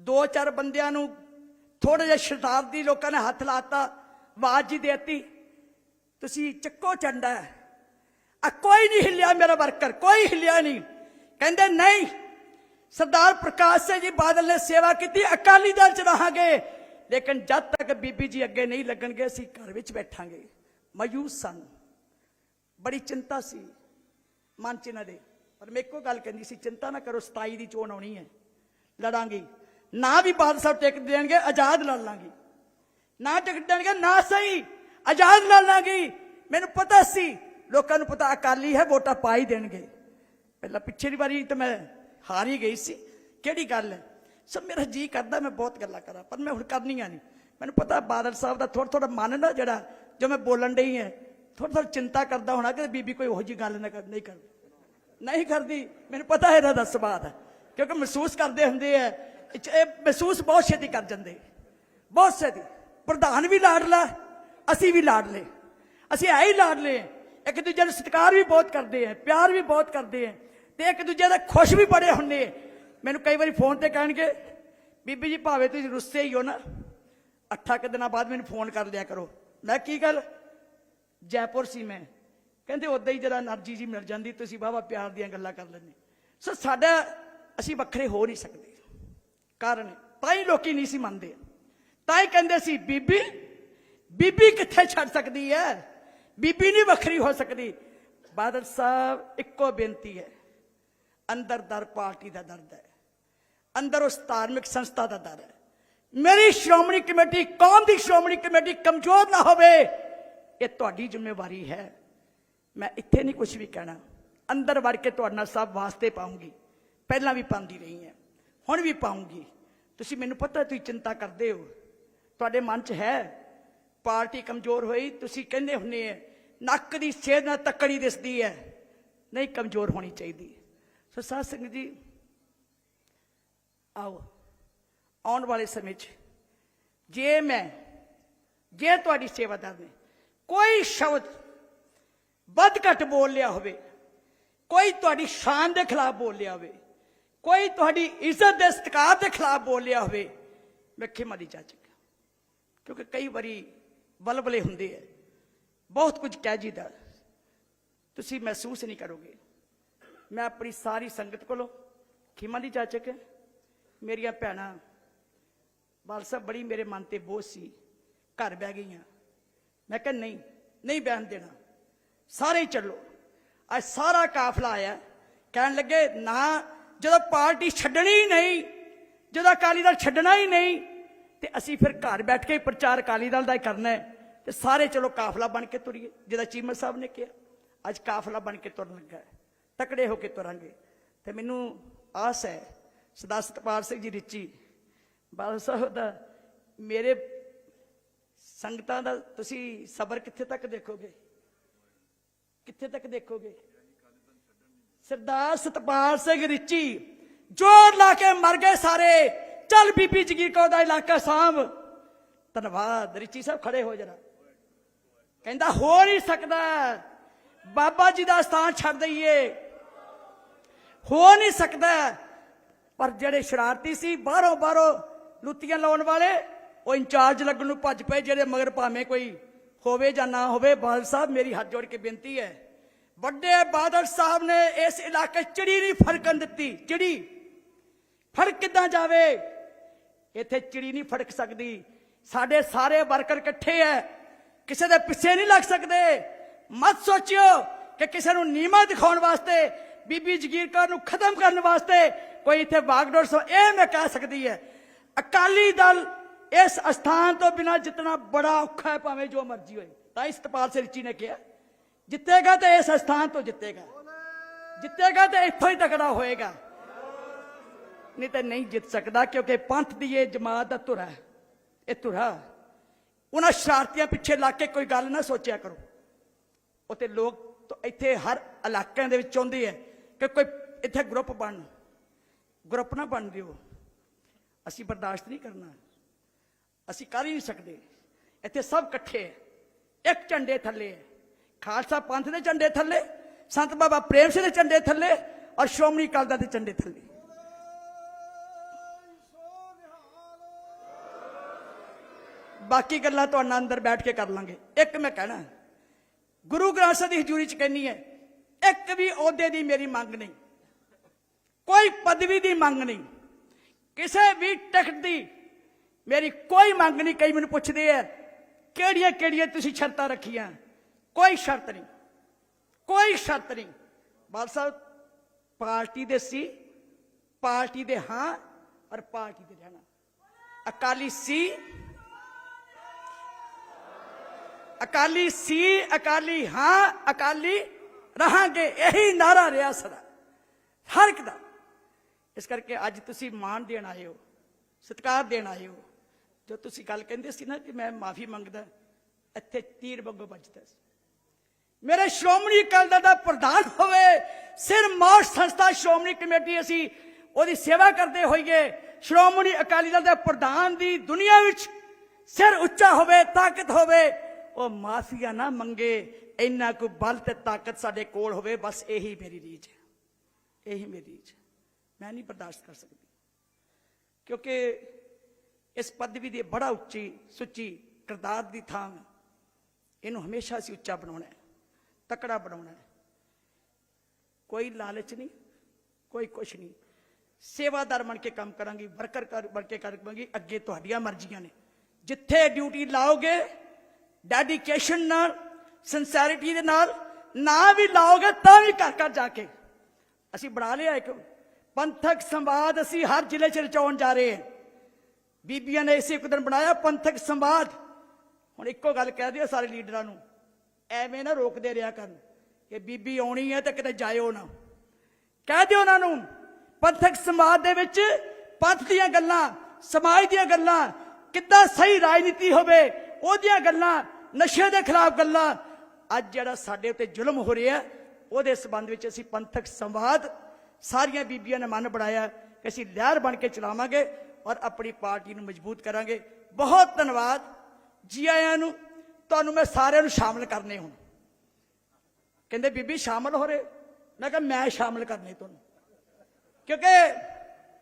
ਦੋ ਚਾਰ ਬੰਦਿਆਂ ਨੂੰ ਥੋੜੇ ਜਿਹਾ ਸ਼ਤਾਬਦੀ ਲੋਕਾਂ ਨੇ ਹੱਥ ਲਾਤਾ, ਆਵਾਜ਼ ਜੀ ਦੇਤੀ, ਤੁਸੀਂ ਚੱਕੋ ਚੰਡਾ ਆ ਕੋਈ ਨਹੀਂ ਹਿੱਲਿਆ ਮੇਰਾ ਵਰਕਰ, ਕੋਈ ਹਿੱਲਿਆ ਨਹੀਂ। ਕਹਿੰਦੇ, ਨਹੀਂ, ਸਰਦਾਰ ਪ੍ਰਕਾਸ਼ ਸਿੰਘ ਜੀ ਬਾਦਲ ਨੇ ਸੇਵਾ ਕੀਤੀ, ਅਕਾਲੀ ਦਲ ਚ ਰਹਾਂਗੇ। ਲੇਕਿਨ ਜਦ ਤੱਕ ਬੀਬੀ ਜੀ ਅੱਗੇ ਨਹੀਂ ਲੱਗਣਗੇ, ਅਸੀਂ ਘਰ ਵਿੱਚ ਬੈਠਾਂਗੇ। ਮਾਯੂਸ ਸਨ। ਬੜੀ ਚਿੰਤਾ ਸੀ ਮਨ ਚ ਇਹਨਾਂ ਦੇ। ਪਰ ਮੈਂ ਇੱਕੋ ਗੱਲ ਕਹਿੰਦੀ ਸੀ, ਚਿੰਤਾ ਨਾ ਕਰੋ 27 ਦੀ ਚੋਣ ਆਉਣੀ ਹੈ। ਲੜਾਂਗੇ। ਨਾ ਵੀ ਬਾਦਲ ਸਾਹਿਬ ਟਿਕਟ ਦੇਣਗੇ, ਆਜ਼ਾਦ ਲੜ ਲਾਂਗੇ। ਨਾ ਟਿਕਟ ਦੇਣਗੇ, ਨਾ ਸਹੀ, ਆਜ਼ਾਦ ਲੜ ਲਾਂਗੀ। ਮੈਨੂੰ ਪਤਾ ਸੀ, ਲੋਕਾਂ ਨੂੰ ਪਤਾ ਅਕਾਲੀ ਹੈ, ਵੋਟਾਂ ਪਾ ਹੀ ਦੇਣਗੇ। ਪਹਿਲਾਂ ਪਿਛਲੀ ਵਾਰੀ ਤਾਂ ਮੈਂ ਹਾਰ ਹੀ ਗਈ ਸੀ। ਕਿਹੜੀ ਗੱਲ ਹੈ? ਸਭ ਮੇਰਾ ਜੀ ਕਰਦਾ, ਮੈਂ ਬਹੁਤ ਗੱਲਾਂ ਕਰਾਂ, ਪਰ ਮੈਂ ਹੁਣ ਕਰਨੀਆਂ ਨਹੀਂ। ਮੈਨੂੰ ਪਤਾ ਬਾਦਲ ਸਾਹਿਬ ਦਾ ਥੋੜਾ ਥੋੜਾ ਮਨ ਨਾ ਜਿਹੜਾ, ਜੋ ਮੈਂ ਬੋਲਣ ਡਈ ਹੈ ਥੋੜਾ ਥੋੜਾ ਚਿੰਤਾ ਕਰਦਾ ਹੋਣਾ ਕਿ ਬੀਬੀ ਕੋਈ ਉਹੋ ਜੀ ਗੱਲ ਨਾ ਕਰ, ਨਹੀਂ ਕਰਦੀ। ਨਹੀਂ ਕਰਦੀ। ਮੈਨੂੰ ਪਤਾ ਹੈ ਇਹਦਾ ਦਾ ਸੁਭਾਅ ਹੈ, ਕਿਉਂਕਿ ਮਹਿਸੂਸ ਕਰਦੇ ਹੁੰਦੇ ਆ ਇਹ ਮਹਿਸੂਸ ਬਹੁਤ ਛੇਤੀ ਕਰ ਜਾਂਦੇ। ਬਹੁਤ ਛੇਤੀ। ਪ੍ਰਧਾਨ ਵੀ ਲਾਡਲਾ ਅਸੀਂ ਵੀ ਲਾੜ ਲਾਡਲੇ ਅਸੀਂ ਹੈ ਹੀ ਲਾਡਲੇ ਇੱਕ ਦੂਜੇ ਦਾ ਸਤਿਕਾਰ ਵੀ ਬਹੁਤ ਕਰਦੇ ਆ ਪਿਆਰ ਵੀ ਬਹੁਤ ਕਰਦੇ ਆ ਤੇ ਇੱਕ ਦੂਜੇ ਦਾ ਖੁਸ਼ ਵੀ ਬੜੇ ਹੁੰਨੇ ਮੈਨੂੰ ਕਈ ਵਾਰੀ ਫੋਨ ਤੇ ਕਹਿਣਗੇ, ਬੀਬੀ ਜੀ ਭਾਵੇਂ ਤੁਸੀਂ ਰੁੱਸੇ ਹੀ ਹੋ ਨਾ, ਅੱਠਾ ਕਿ ਦਿਨਾਂ ਬਾਅਦ ਮੈਨੂੰ ਫੋਨ ਕਰ ਲਿਆ ਕਰੋ। ਮੈਂ ਕੀ ਗੱਲ? ਜੈਪੁਰ ਸੀ ਮੈਂ। ਕਹਿੰਦੇ ਉਦਾਂ ਹੀ ਜਰਾ એનર્ਜੀ ਜੀ ਮਿਲ ਜਾਂਦੀ, ਤੁਸੀਂ ਬਾਬਾ ਪਿਆਰ ਦੀਆਂ ਗੱਲਾਂ ਕਰ ਲੈਂਦੇ। ਸੋ ਸਾਡਾ, ਅਸੀਂ ਵੱਖਰੇ ਹੋ ਨਹੀਂ ਸਕਦੇ। ਕਾਰਨ ਤਾਂ ਹੀ ਲੋਕੀ ਨਹੀਂ ਸੀ ਮੰਨਦੇ। ਤਾਂ ਹੀ ਕਹਿੰਦੇ ਸੀ, ਬੀਬੀ ਬੀਬੀ ਕਿੱਥੇ ਛੱਡ ਸਕਦੀ ਹੈ? ਬੀਬੀ ਨਹੀਂ ਵੱਖਰੀ ਹੋ ਸਕਦੀ। ਬਾਦਲ ਸਾਹਿਬ, ਇੱਕੋ ਬੇਨਤੀ ਹੈ। ਅੰਦਰ ਦਰ ਪਾਰਟੀ ਦਾ ਦਰਦ ਹੈ। ਅੰਦਰ ਉਸ ਧਾਰਮਿਕ ਸੰਸਥਾ ਦਾ ਦਰ ਹੈ। ਮੇਰੀ ਸ਼੍ਰੋਮਣੀ ਕਮੇਟੀ, ਕੌਮ ਦੀ ਸ਼੍ਰੋਮਣੀ ਕਮੇਟੀ ਕਮਜ਼ੋਰ ਨਾ ਹੋਵੇ। ਇਹ ਤੁਹਾਡੀ ਜ਼ਿੰਮੇਵਾਰੀ ਹੈ। ਮੈਂ ਇੱਥੇ ਨਹੀਂ ਕੁਝ ਵੀ ਕਹਿਣਾ। ਅੰਦਰ ਵੜ ਕੇ ਤੁਹਾਡੇ ਨਾਲ ਸਭ ਵਾਸਤੇ ਪਾਉਂਗੀ। ਪਹਿਲਾਂ ਵੀ ਪਾਉਂਦੀ ਰਹੀ ਹਾਂ। ਹੁਣ ਵੀ ਪਾਉਂਗੀ। ਤੁਸੀਂ ਮੈਨੂੰ ਪਤਾ ਤੁਸੀਂ ਚਿੰਤਾ ਕਰਦੇ ਹੋ। ਤੁਹਾਡੇ ਮਨ 'ਚ ਹੈ, ਪਾਰਟੀ ਕਮਜ਼ੋਰ ਹੋਈ, ਤੁਸੀਂ ਕਹਿੰਦੇ ਹੁੰਨੇ ਆ, ਨੱਕ ਦੀ ਸੇਧ ਨਾਲ ਤੱਕੜੀ ਦਿਸਦੀ ਹੈ। ਨਹੀਂ, ਕਮਜ਼ੋਰ ਹੋਣੀ ਚਾਹੀਦੀ। ਸੋ ਸਾਧ ਸੰਗਤ ਜੀ, ਆਓ, ਆਉਣ ਵਾਲੇ ਸਮੇਂ 'ਚ, ਜੇ ਮੈਂ, ਜੇ ਤੁਹਾਡੀ ਸੇਵਾਦਾਰ ਨੇ ਕੋਈ ਸ਼ਬਦ ਵੱਧ ਘੱਟ ਬੋਲ ਲਿਆ ਹੋਵੇ, ਕੋਈ ਤੁਹਾਡੀ ਸ਼ਾਨ ਦੇ ਖਿਲਾਫ ਬੋਲ ਲਿਆ ਹੋਵੇ ਕੋਈ ਤੁਹਾਡੀ ਇੱਜ਼ਤ ਦੇ ਸਤਿਕਾਰ ਦੇ ਖਿਲਾਫ ਬੋਲ ਲਿਆ ਹੋਵੇ, ਮੈਂ ਖਿਮਾ ਦੀ ਚਾਚਕ ਕਿਉਂਕਿ ਕਈ ਵਾਰੀ ਬਲਬਲੇ ਹੁੰਦੇ ਐ ਬਹੁਤ ਕੁਝ ਕਹਿ ਜੀਦਾ ਤੁਸੀਂ ਮਹਿਸੂਸ ਨਹੀਂ ਕਰੋਗੇ। ਮੈਂ ਆਪਣੀ ਸਾਰੀ ਸੰਗਤ ਕੋਲੋਂ ਖਿਮਾ ਦੀ ਚਾਚਕ ਮੇਰੀਆਂ ਭੈਣਾਂ, ਬਾਲ ਸਾਹਿਬ ਬੜੀ ਮੇਰੇ ਮਨ ਤੇ ਬੋਝ ਸੀ। ਘਰ ਬਹਿ ਗਈਆਂ। ਮੈਂ ਕਿਹਾ, ਨਹੀਂ ਨਹੀਂ ਬਹਿਣ ਦੇਣਾ। ਸਾਰੇ ਚੱਲੋ। ਅੱਜ ਸਾਰਾ ਕਾਫਲਾ ਆਇਆ। ਕਹਿਣ ਲੱਗੇ, ਨਾ ਜਦੋਂ ਪਾਰਟੀ ਛੱਡਣੀ ਹੀ ਨਹੀਂ, ਜਦੋਂ ਅਕਾਲੀ ਦਲ ਛੱਡਣਾ ਹੀ ਨਹੀਂ, ਤੇ ਅਸੀਂ ਫਿਰ ਘਰ ਬੈਠ ਕੇ ਹੀ ਪ੍ਰਚਾਰ ਅਕਾਲੀ ਦਲ ਦਾ ਹੀ ਕਰਨਾ ਹੈ ਤੇ ਸਾਰੇ ਚਲੋ ਕਾਫਲਾ ਬਣ ਕੇ ਤੁਰੀਏ, ਜਿਹਦਾ ਚੀਮਾ ਸਾਹਿਬ ਨੇ ਕਿਹਾ, ਅੱਜ ਕਾਫਲਾ ਬਣ ਕੇ ਤੁਰਨ ਲੱਗਾ ਹੈ, ਤਕੜੇ ਹੋ ਕੇ ਤੁਰਾਂਗੇ। ਤੇ ਮੈਨੂੰ ਆਸ ਹੈ ਸਦਾ ਸਤਪਾਲ ਸਿੰਘ ਜੀ ਰਿਚੀ, ਬਾਦਲ ਸਾਹਿਬ ਦਾ, ਮੇਰੇ ਸੰਗਤਾਂ ਦਾ ਤੁਸੀਂ ਸਬਰ ਕਿੱਥੇ ਤੱਕ ਦੇਖੋਗੇ? ਕਿੱਥੇ ਤੱਕ ਦੇਖੋਗੇ? ਸਰਦਾਰ ਸਤਪਾਲ ਸਿੰਘ ਰਿਚੀ, ਜੋਰ ਲਾ ਕੇ ਮਰ ਗਏ ਸਾਰੇ। ਚੱਲ ਬੀਬੀ ਜਗੀਰ ਕੌਰ ਦਾ ਇਲਾਕਾ ਸਾਂਭ। ਧੰਨਵਾਦ, ਰਿਚੀ ਸਾਹਿਬ ਖੜੇ ਹੋ ਜਰਾ। ਕਹਿੰਦਾ, ਹੋ ਨਹੀਂ ਸਕਦਾ। ਬਾਬਾ ਜੀ ਦਾ ਸਥਾਨ ਛੱਡ ਦਈਏ। ਹੋ ਨਹੀਂ ਸਕਦਾ। ਪਰ ਜਿਹੜੇ ਸ਼ਰਾਰਤੀ ਸੀ, ਬਾਹਰੋਂ ਬਾਹਰੋਂ ਲੁੱਤੀਆਂ ਲਾਉਣ ਵਾਲੇ, ਉਹ ਇੰਚਾਰਜ ਲੱਗਣ ਨੂੰ ਭੱਜ ਪਏ, ਜਿਹੜੇ ਮਗਰ ਭਾਵੇਂ ਕੋਈ ਹੋਵੇ ਜਾਂ ਨਾ ਹੋਵੇ ਬਾਲ ਸਾਹਿਬ, ਮੇਰੀ ਹੱਥ ਜੋੜ ਕੇ ਬੇਨਤੀ ਹੈ। ਵੱਡੇ ਬਾਦਲ ਸਾਹਿਬ ਨੇ ਇਸ ਇਲਾਕੇ ਚਿੜੀ ਨਹੀਂ ਫੜਕਣ ਦਿੱਤੀ, ਚਿੜੀ। ਫੜਕ ਕਿੱਦਾਂ ਜਾਵੇ? ਇੱਥੇ ਚਿੜੀ ਨਹੀਂ ਫੜਕ ਸਕਦੀ। ਸਾਡੇ ਸਾਰੇ ਵਰਕਰ ਇਕੱਠੇ ਐ। ਕਿਸੇ ਦੇ ਪਿੱਛੇ ਨਹੀਂ ਲੱਗ ਸਕਦੇ। ਮਤ ਸੋਚਿਓ ਕਿ ਕਿਸੇ ਨੂੰ ਨੀਮਾ ਦਿਖਾਉਣ ਵਾਸਤੇ, ਬੀਬੀ ਜਗੀਰ ਕੌਰ ਨੂੰ ਖਤਮ ਕਰਨ ਵਾਸਤੇ ਕੋਈ ਇੱਥੇ ਬਾਗਡੋਰ ਸੋ, ਇਹ ਮੈਂ ਕਹਿ ਸਕਦੀ ਹੈ ਅਕਾਲੀ ਦਲ ਇਸ ਅਸਥਾਨ ਤੋਂ ਬਿਨਾ ਜਿਤਨਾ ਬੜਾ ਔਖਾ ਹੈ ਭਾਵੇਂ ਜੋ ਮਰਜ਼ੀ ਹੋਏ। ਤਾਂ ਇਸ ਸਤਪਾਲ ਸਿੰਘ ਰਿਚੀ ਨੇ ਕਿਹਾ। ਜਿੱਤੇਗਾ ਤੇ ਇਸ ਅਸਥਾਨ ਤੋਂ ਜਿੱਤੇਗਾ। ਜਿੱਤੇਗਾ ਤੇ ਇੱਥੋਂ ਹੀ ਤਕੜਾ ਹੋਏਗਾ। ਨਹੀਂ ਤਾਂ ਨਹੀਂ ਜਿੱਤ ਸਕਦਾ ਕਿਉਂਕਿ ਪੰਥ ਦੀ ਇਹ ਜਮਾਤ ਦਾ ਧੁਰਾ ਹੈ। ਇਹ ਧੁਰਾ। ਉਹਨਾਂ ਸ਼ਰਾਰਤੀਆਂ ਪਿੱਛੇ ਲੱਗ ਕੇ ਕੋਈ ਗੱਲ ਨਾ ਸੋਚਿਆ ਕਰੋ। ਉਤੇ ਲੋਕ ਇੱਥੇ ਹਰ ਇਲਾਕਿਆਂ ਦੇ ਵਿੱਚ ਚਾਹੁੰਦੇ ਹੈ ਕਿ ਕੋਈ ਇੱਥੇ ਗਰੁੱਪ ਬਣ। ਗਰੁੱਪ ਨਾ ਬਣ ਦਿਓ। ਅਸੀਂ ਬਰਦਾਸ਼ਤ ਨਹੀਂ ਕਰਨਾ। ਅਸੀਂ ਕਰ ਹੀ ਨਹੀਂ ਸਕਦੇ। ਇੱਥੇ ਸਭ ਇਕੱਠੇ ਹੈ ਇੱਕ ਝੰਡੇ ਥੱਲੇ ਹੈ ਖਾਲਸਾ ਪੰਥ ਦੇ ਝੰਡੇ ਥੱਲੇ, ਸੰਤ ਬਾਬਾ ਪ੍ਰੇਮ ਸਿੰਘ ਦੇ ਝੰਡੇ ਥੱਲੇ ਔਰ ਸ਼੍ਰੋਮਣੀ ਅਕਾਲੀ ਦਲ ਦੇ ਝੰਡੇ ਥੱਲੇ। ਬਾਕੀ ਗੱਲਾਂ ਤੁਹਾਡੇ ਅੰਦਰ ਬੈਠ ਕੇ ਕਰ ਲਾਂਗੇ। ਇੱਕ ਮੈਂ ਕਹਿਣਾ, ਗੁਰੂ ਗ੍ਰੰਥ ਸਾਹਿਬ ਦੀ ਹਜ਼ੂਰੀ ਚ ਕਹਿੰਨੀ ਹੈ, ਇੱਕ ਵੀ ਅਹੁਦੇ ਦੀ ਮੇਰੀ ਮੰਗ ਨਹੀਂ, ਕੋਈ ਪਦਵੀ ਦੀ ਮੰਗ ਨਹੀਂ, ਕਿਸੇ ਵੀ ਟਿਕਟ ਦੀ ਮੇਰੀ ਕੋਈ ਮੰਗ ਨਹੀਂ। ਕਈ ਮੈਨੂੰ ਪੁੱਛਦੇ ਆ ਕਿਹੜੀਆਂ ਕਿਹੜੀਆਂ ਤੁਸੀਂ ਸ਼ਰਤਾਂ ਰੱਖੀਆਂ? ਕੋਈ ਸ਼ਰਤ ਨਹੀਂ, ਕੋਈ ਸ਼ਰਤ ਨਹੀਂ। ਬਾਲ ਸਾਹਿਬ, ਪਾਰਟੀ ਦੇ ਸੀ, ਪਾਰਟੀ ਦੇ ਹਾਂ ਔਰ ਪਾਰਟੀ ਦੇ ਰਹਿਣਾ। ਅਕਾਲੀ ਸੀ ਅਕਾਲੀ ਸੀ, ਅਕਾਲੀ ਹਾਂ, ਅਕਾਲੀ ਰਹਾਂਗੇ, ਇਹੀ ਨਾਰਾ ਰਿਹਾ ਸਦਾ, ਹਰ ਇੱਕ ਦਾ। ਇਸ ਕਰਕੇ ਅੱਜ ਤੁਸੀਂ ਮਾਣ ਦੇਣ ਆਏ ਹੋ, ਸਤਿਕਾਰ ਦੇਣ ਆਏ ਹੋ। ਜੋ ਤੁਸੀਂ ਗੱਲ ਕਹਿੰਦੇ ਸੀ ਨਾ ਕਿ ਮੈਂ ਮਾਫੀ ਮੰਗਦਾ, ਇੱਥੇ ਤੀਰ ਵਾਂਗੂ ਵੱਜਦਾ ਸੀ। ਮੇਰੇ ਸ਼੍ਰੋਮਣੀ ਅਕਾਲੀ ਦਲ ਦਾ ਪ੍ਰਧਾਨ ਹੋਵੇ, ਸਿਰ ਮੌਤ ਸੰਸਥਾ ਸ਼੍ਰੋਮਣੀ ਕਮੇਟੀ ਅਸੀਂ ਉਹਦੀ ਸੇਵਾ ਕਰਦੇ ਹੋਈਏ, ਸ਼੍ਰੋਮਣੀ ਅਕਾਲੀ ਦਲ ਦੇ ਪ੍ਰਧਾਨ ਦੀ ਦੁਨੀਆ ਵਿੱਚ ਸਿਰ ਉੱਚਾ ਹੋਵੇ, ਤਾਕਤ ਹੋਵੇ, ਉਹ ਮਾਫੀਆ ਨਾ ਮੰਗੇ, ਇੰਨਾ ਕੋ ਬਲ ਤੇ ਤਾਕਤ ਸਾਡੇ ਕੋਲ ਹੋਵੇ, ਬਸ ਇਹੀ ਮੇਰੀ ਰੀਝ ਹੈ। ਇਹੀ ਮੇਰੀ ਰੀਝ ਹੈ। ਮੈਂ ਨਹੀਂ ਬਰਦਾਸ਼ਤ ਕਰ ਸਕਦੀ। ਕਿਉਂਕਿ ਇਸ ਪਦਵੀ ਦੀ ਬੜਾ ਉੱਚੀ, ਸੁੱਚੀ ਕਿਰਦਾਰ ਦੀ ਥਾਂ ਇਹਨੂੰ ਹਮੇਸ਼ਾ ਅਸੀਂ ਉੱਚਾ ਬਣਾਉਣਾ ਹੈ। ਤਕੜਾ ਬਣਾਉਣਾ ਕੋਈ ਲਾਲਚ ਨਹੀਂ, ਕੋਈ ਕੁਛ ਨਹੀਂ। ਸੇਵਾਦਾਰ ਬਣ ਕੇ ਕੰਮ ਕਰਾਂਗੀ, ਵਰਕਰ ਕਰ, ਬਣ ਕੇ ਕਰਾਂਗੀ, ਅੱਗੇ ਤੁਹਾਡੀਆਂ ਮਰਜ਼ੀਆਂ ਨੇ। ਜਿੱਥੇ ਡਿਊਟੀ ਲਾਓਗੇ ਡੈਡੀਕੇਸ਼ਨ ਨਾਲ ਸਿੰਸੈਰਿਟੀ ਦੇ ਨਾਲ, ਨਾ ਵੀ ਲਾਓਗੇ, ਤਾਂ ਵੀ ਘਰ ਘਰ ਜਾ ਕੇ। ਅਸੀਂ ਬਣਾ ਲਿਆ ਇੱਕ ਪੰਥਕ ਸੰਵਾਦ, ਅਸੀਂ ਹਰ ਜ਼ਿਲ੍ਹੇ 'ਚ ਰਚਾਉਣ ਜਾ ਰਹੇ ਹਾਂ। ਬੀਬੀਆਂ ਨੇ ਇਸੇ ਇੱਕ ਦਿਨ ਬਣਾਇਆ ਪੰਥਕ ਸੰਵਾਦ। ਹੁਣ ਇੱਕੋ ਗੱਲ ਕਹਿ ਦਿਓ ਸਾਰੇ ਲੀਡਰਾਂ ਨੂੰ ਐਵੇਂ ਨਾ ਰੋਕਦੇ ਰਿਹਾ ਕਰਨ ਕਿ ਬੀਬੀ ਆਉਣੀ ਹੈ ਤੇ ਕਿਤੇ ਜਾਇਓ ਨਾ। ਕਹਿ ਦਿਓ ਉਹਨਾਂ ਨੂੰ, ਪੰਥਕ ਸਮਾਜ ਦੇ ਵਿੱਚ ਪੰਥ ਦੀਆਂ ਗੱਲਾਂ, ਸਮਾਜ ਦੀਆਂ ਗੱਲਾਂ, ਕਿੱਦਾਂ ਸਹੀ ਰਾਜਨੀਤੀ ਹੋਵੇ, ਉਹਦੀਆਂ ਗੱਲਾਂ ਨਸ਼ੇ ਦੇ ਖਿਲਾਫ ਗੱਲਾਂ। ਅੱਜ ਜਿਹੜਾ ਸਾਡੇ ਉੱਤੇ ਜ਼ੁਲਮ ਹੋ ਰਿਹਾ, ਉਹਦੇ ਸਬੰਧ ਵਿੱਚ ਅਸੀਂ ਪੰਥਕ ਸੰਵਾਦ ਸਾਰੀਆਂ ਬੀਬੀਆਂ ਨੇ ਮਨ ਬਣਾਇਆ ਕਿ ਅਸੀਂ ਲਹਿਰ ਬਣ ਕੇ ਚਲਾਵਾਂਗੇ ਔਰ ਆਪਣੀ ਪਾਰਟੀ ਨੂੰ ਮਜ਼ਬੂਤ ਕਰਾਂਗੇ। ਬਹੁਤ ਧੰਨਵਾਦ ਜੀ ਆਇਆਂ ਨੂੰ। ਤੁਹਾਨੂੰ ਮੈਂ ਸਾਰਿਆਂ ਨੂੰ ਸ਼ਾਮਲ ਕਰਨੇ ਹੁਣ। ਕਹਿੰਦੇ, ਬੀਬੀ ਸ਼ਾਮਲ ਹੋ ਰਹੇ। ਮੈਂ ਕਿਹਾ, ਮੈਂ ਸ਼ਾਮਲ ਕਰਨੇ ਤੁਹਾਨੂੰ। ਕਿਉਂਕਿ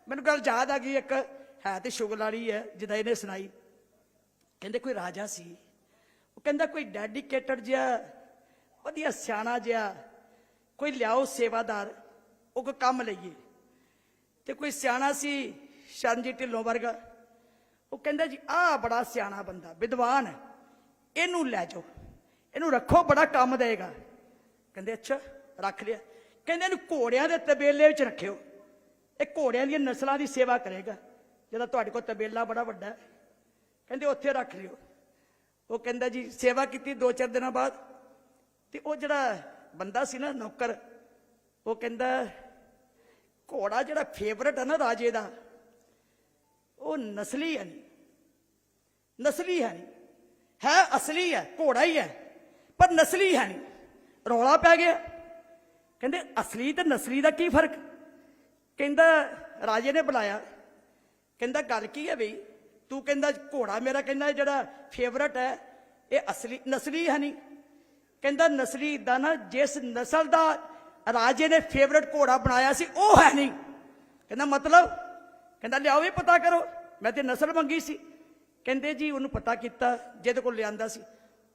ਮੈਨੂੰ ਗੱਲ ਯਾਦ ਆ ਗਈ, ਇੱਕ ਹੈ ਤੇ ਸ਼ੁਗਲ ਵਾਲੀ ਹੈ, ਜਿਹਦਾ ਇਹਨੇ ਸੁਣਾਈ। ਕਹਿੰਦੇ, ਕੋਈ ਰਾਜਾ ਸੀ। ਉਹ ਕਹਿੰਦਾ, ਕੋਈ ਡੈਡੀਕੇਟਡ ਜਿਹਾ, ਵਧੀਆ ਸਿਆਣਾ ਜਿਹਾ, ਕੋਈ ਲਿਆਓ ਸੇਵਾਦਾਰ, ਉਹ ਕੋਈ ਕੰਮ ਲਈਏ। ਤੇ ਕੋਈ ਸਿਆਣਾ ਸੀ, ਸ਼ਰਨਜੀਤ ਢਿੱਲੋਂ ਵਰਗਾ। ਉਹ ਕਹਿੰਦਾ ਜੀ, ਆਹ ਬੜਾ ਸਿਆਣਾ ਬੰਦਾ, ਵਿਦਵਾਨ ਹੈ। ਇਹਨੂੰ ਲੈ ਜਾਓ। ਇਹਨੂੰ ਰੱਖੋ, ਬੜਾ ਕੰਮ ਦੇਗਾ। ਕਹਿੰਦੇ, ਅੱਛਾ, ਰੱਖ ਲਿਆ। ਕਹਿੰਦੇ, ਇਹਨੂੰ ਘੋੜਿਆਂ ਦੇ ਤਬੇਲੇ ਵਿੱਚ ਰੱਖਿਓ। ਇਹ ਘੋੜਿਆਂ ਦੀਆਂ ਨਸਲਾਂ ਦੀ ਸੇਵਾ ਕਰੇਗਾ। ਜਦੋਂ ਤੁਹਾਡੇ ਕੋਲ ਤਬੇਲਾ ਬੜਾ ਵੱਡਾ ਹੈ। ਕਹਿੰਦੇ, ਉੱਥੇ ਰੱਖ ਲਿਓ। ਉਹ ਕਹਿੰਦਾ ਜੀ, ਸੇਵਾ ਕੀਤੀ ਦੋ ਚਾਰ ਦਿਨਾਂ ਬਾਅਦ। ਤੇ ਉਹ ਜਿਹੜਾ ਬੰਦਾ ਸੀ ਨਾ, ਨੌਕਰ, ਉਹ ਕਹਿੰਦਾ, ਘੋੜਾ ਜਿਹੜਾ ਫੇਵਰਟ ਹੈ ਨਾ ਰਾਜੇ ਦਾ, ਉਹ ਨਸਲੀ ਹੈ ਨਹੀਂ ਨਸਲੀ ਹੈ ਨਹੀਂ ਹੈ, ਅਸਲੀ ਹੈ, ਘੋੜਾ ਹੀ ਹੈ, ਪਰ ਨਸਲੀ ਹੈ ਨਹੀਂ। ਰੌਲਾ ਪੈ ਗਿਆ। ਕਹਿੰਦੇ, ਅਸਲੀ ਤੇ ਨਸਲੀ ਦਾ ਕੀ ਫ਼ਰਕ? ਕਹਿੰਦਾ, ਰਾਜੇ ਨੇ ਬੁਲਾਇਆ। ਕਹਿੰਦਾ, ਗੱਲ ਕੀ ਹੈ ਬਈ? ਤੂੰ ਕਹਿੰਦਾ, ਘੋੜਾ ਮੇਰਾ ਕਹਿੰਦਾ ਜਿਹੜਾ ਫੇਵਰਟ ਹੈ, ਇਹ ਅਸਲੀ, ਨਸਲੀ ਹੈ ਨਹੀਂ। ਕਹਿੰਦਾ, ਨਸਲੀ ਦਾ ਨਾ, ਜਿਸ ਨਸਲ ਦਾ ਰਾਜੇ ਨੇ ਫੇਵਰਟ ਘੋੜਾ ਬਣਾਇਆ ਸੀ, ਉਹ ਹੈ ਨਹੀਂ। ਕਹਿੰਦਾ, ਮਤਲਬ? ਕਹਿੰਦਾ, ਲਿਆਓ ਵੀ, ਪਤਾ ਕਰੋ। ਮੈਂ ਤੇ ਨਸਲ ਮੰਗੀ ਸੀ। ਕਹਿੰਦੇ ਜੀ ਉਹਨੂੰ ਪਤਾ ਕੀਤਾ, ਜਿਹਦੇ ਕੋਲ ਲਿਆਂਦਾ ਸੀ।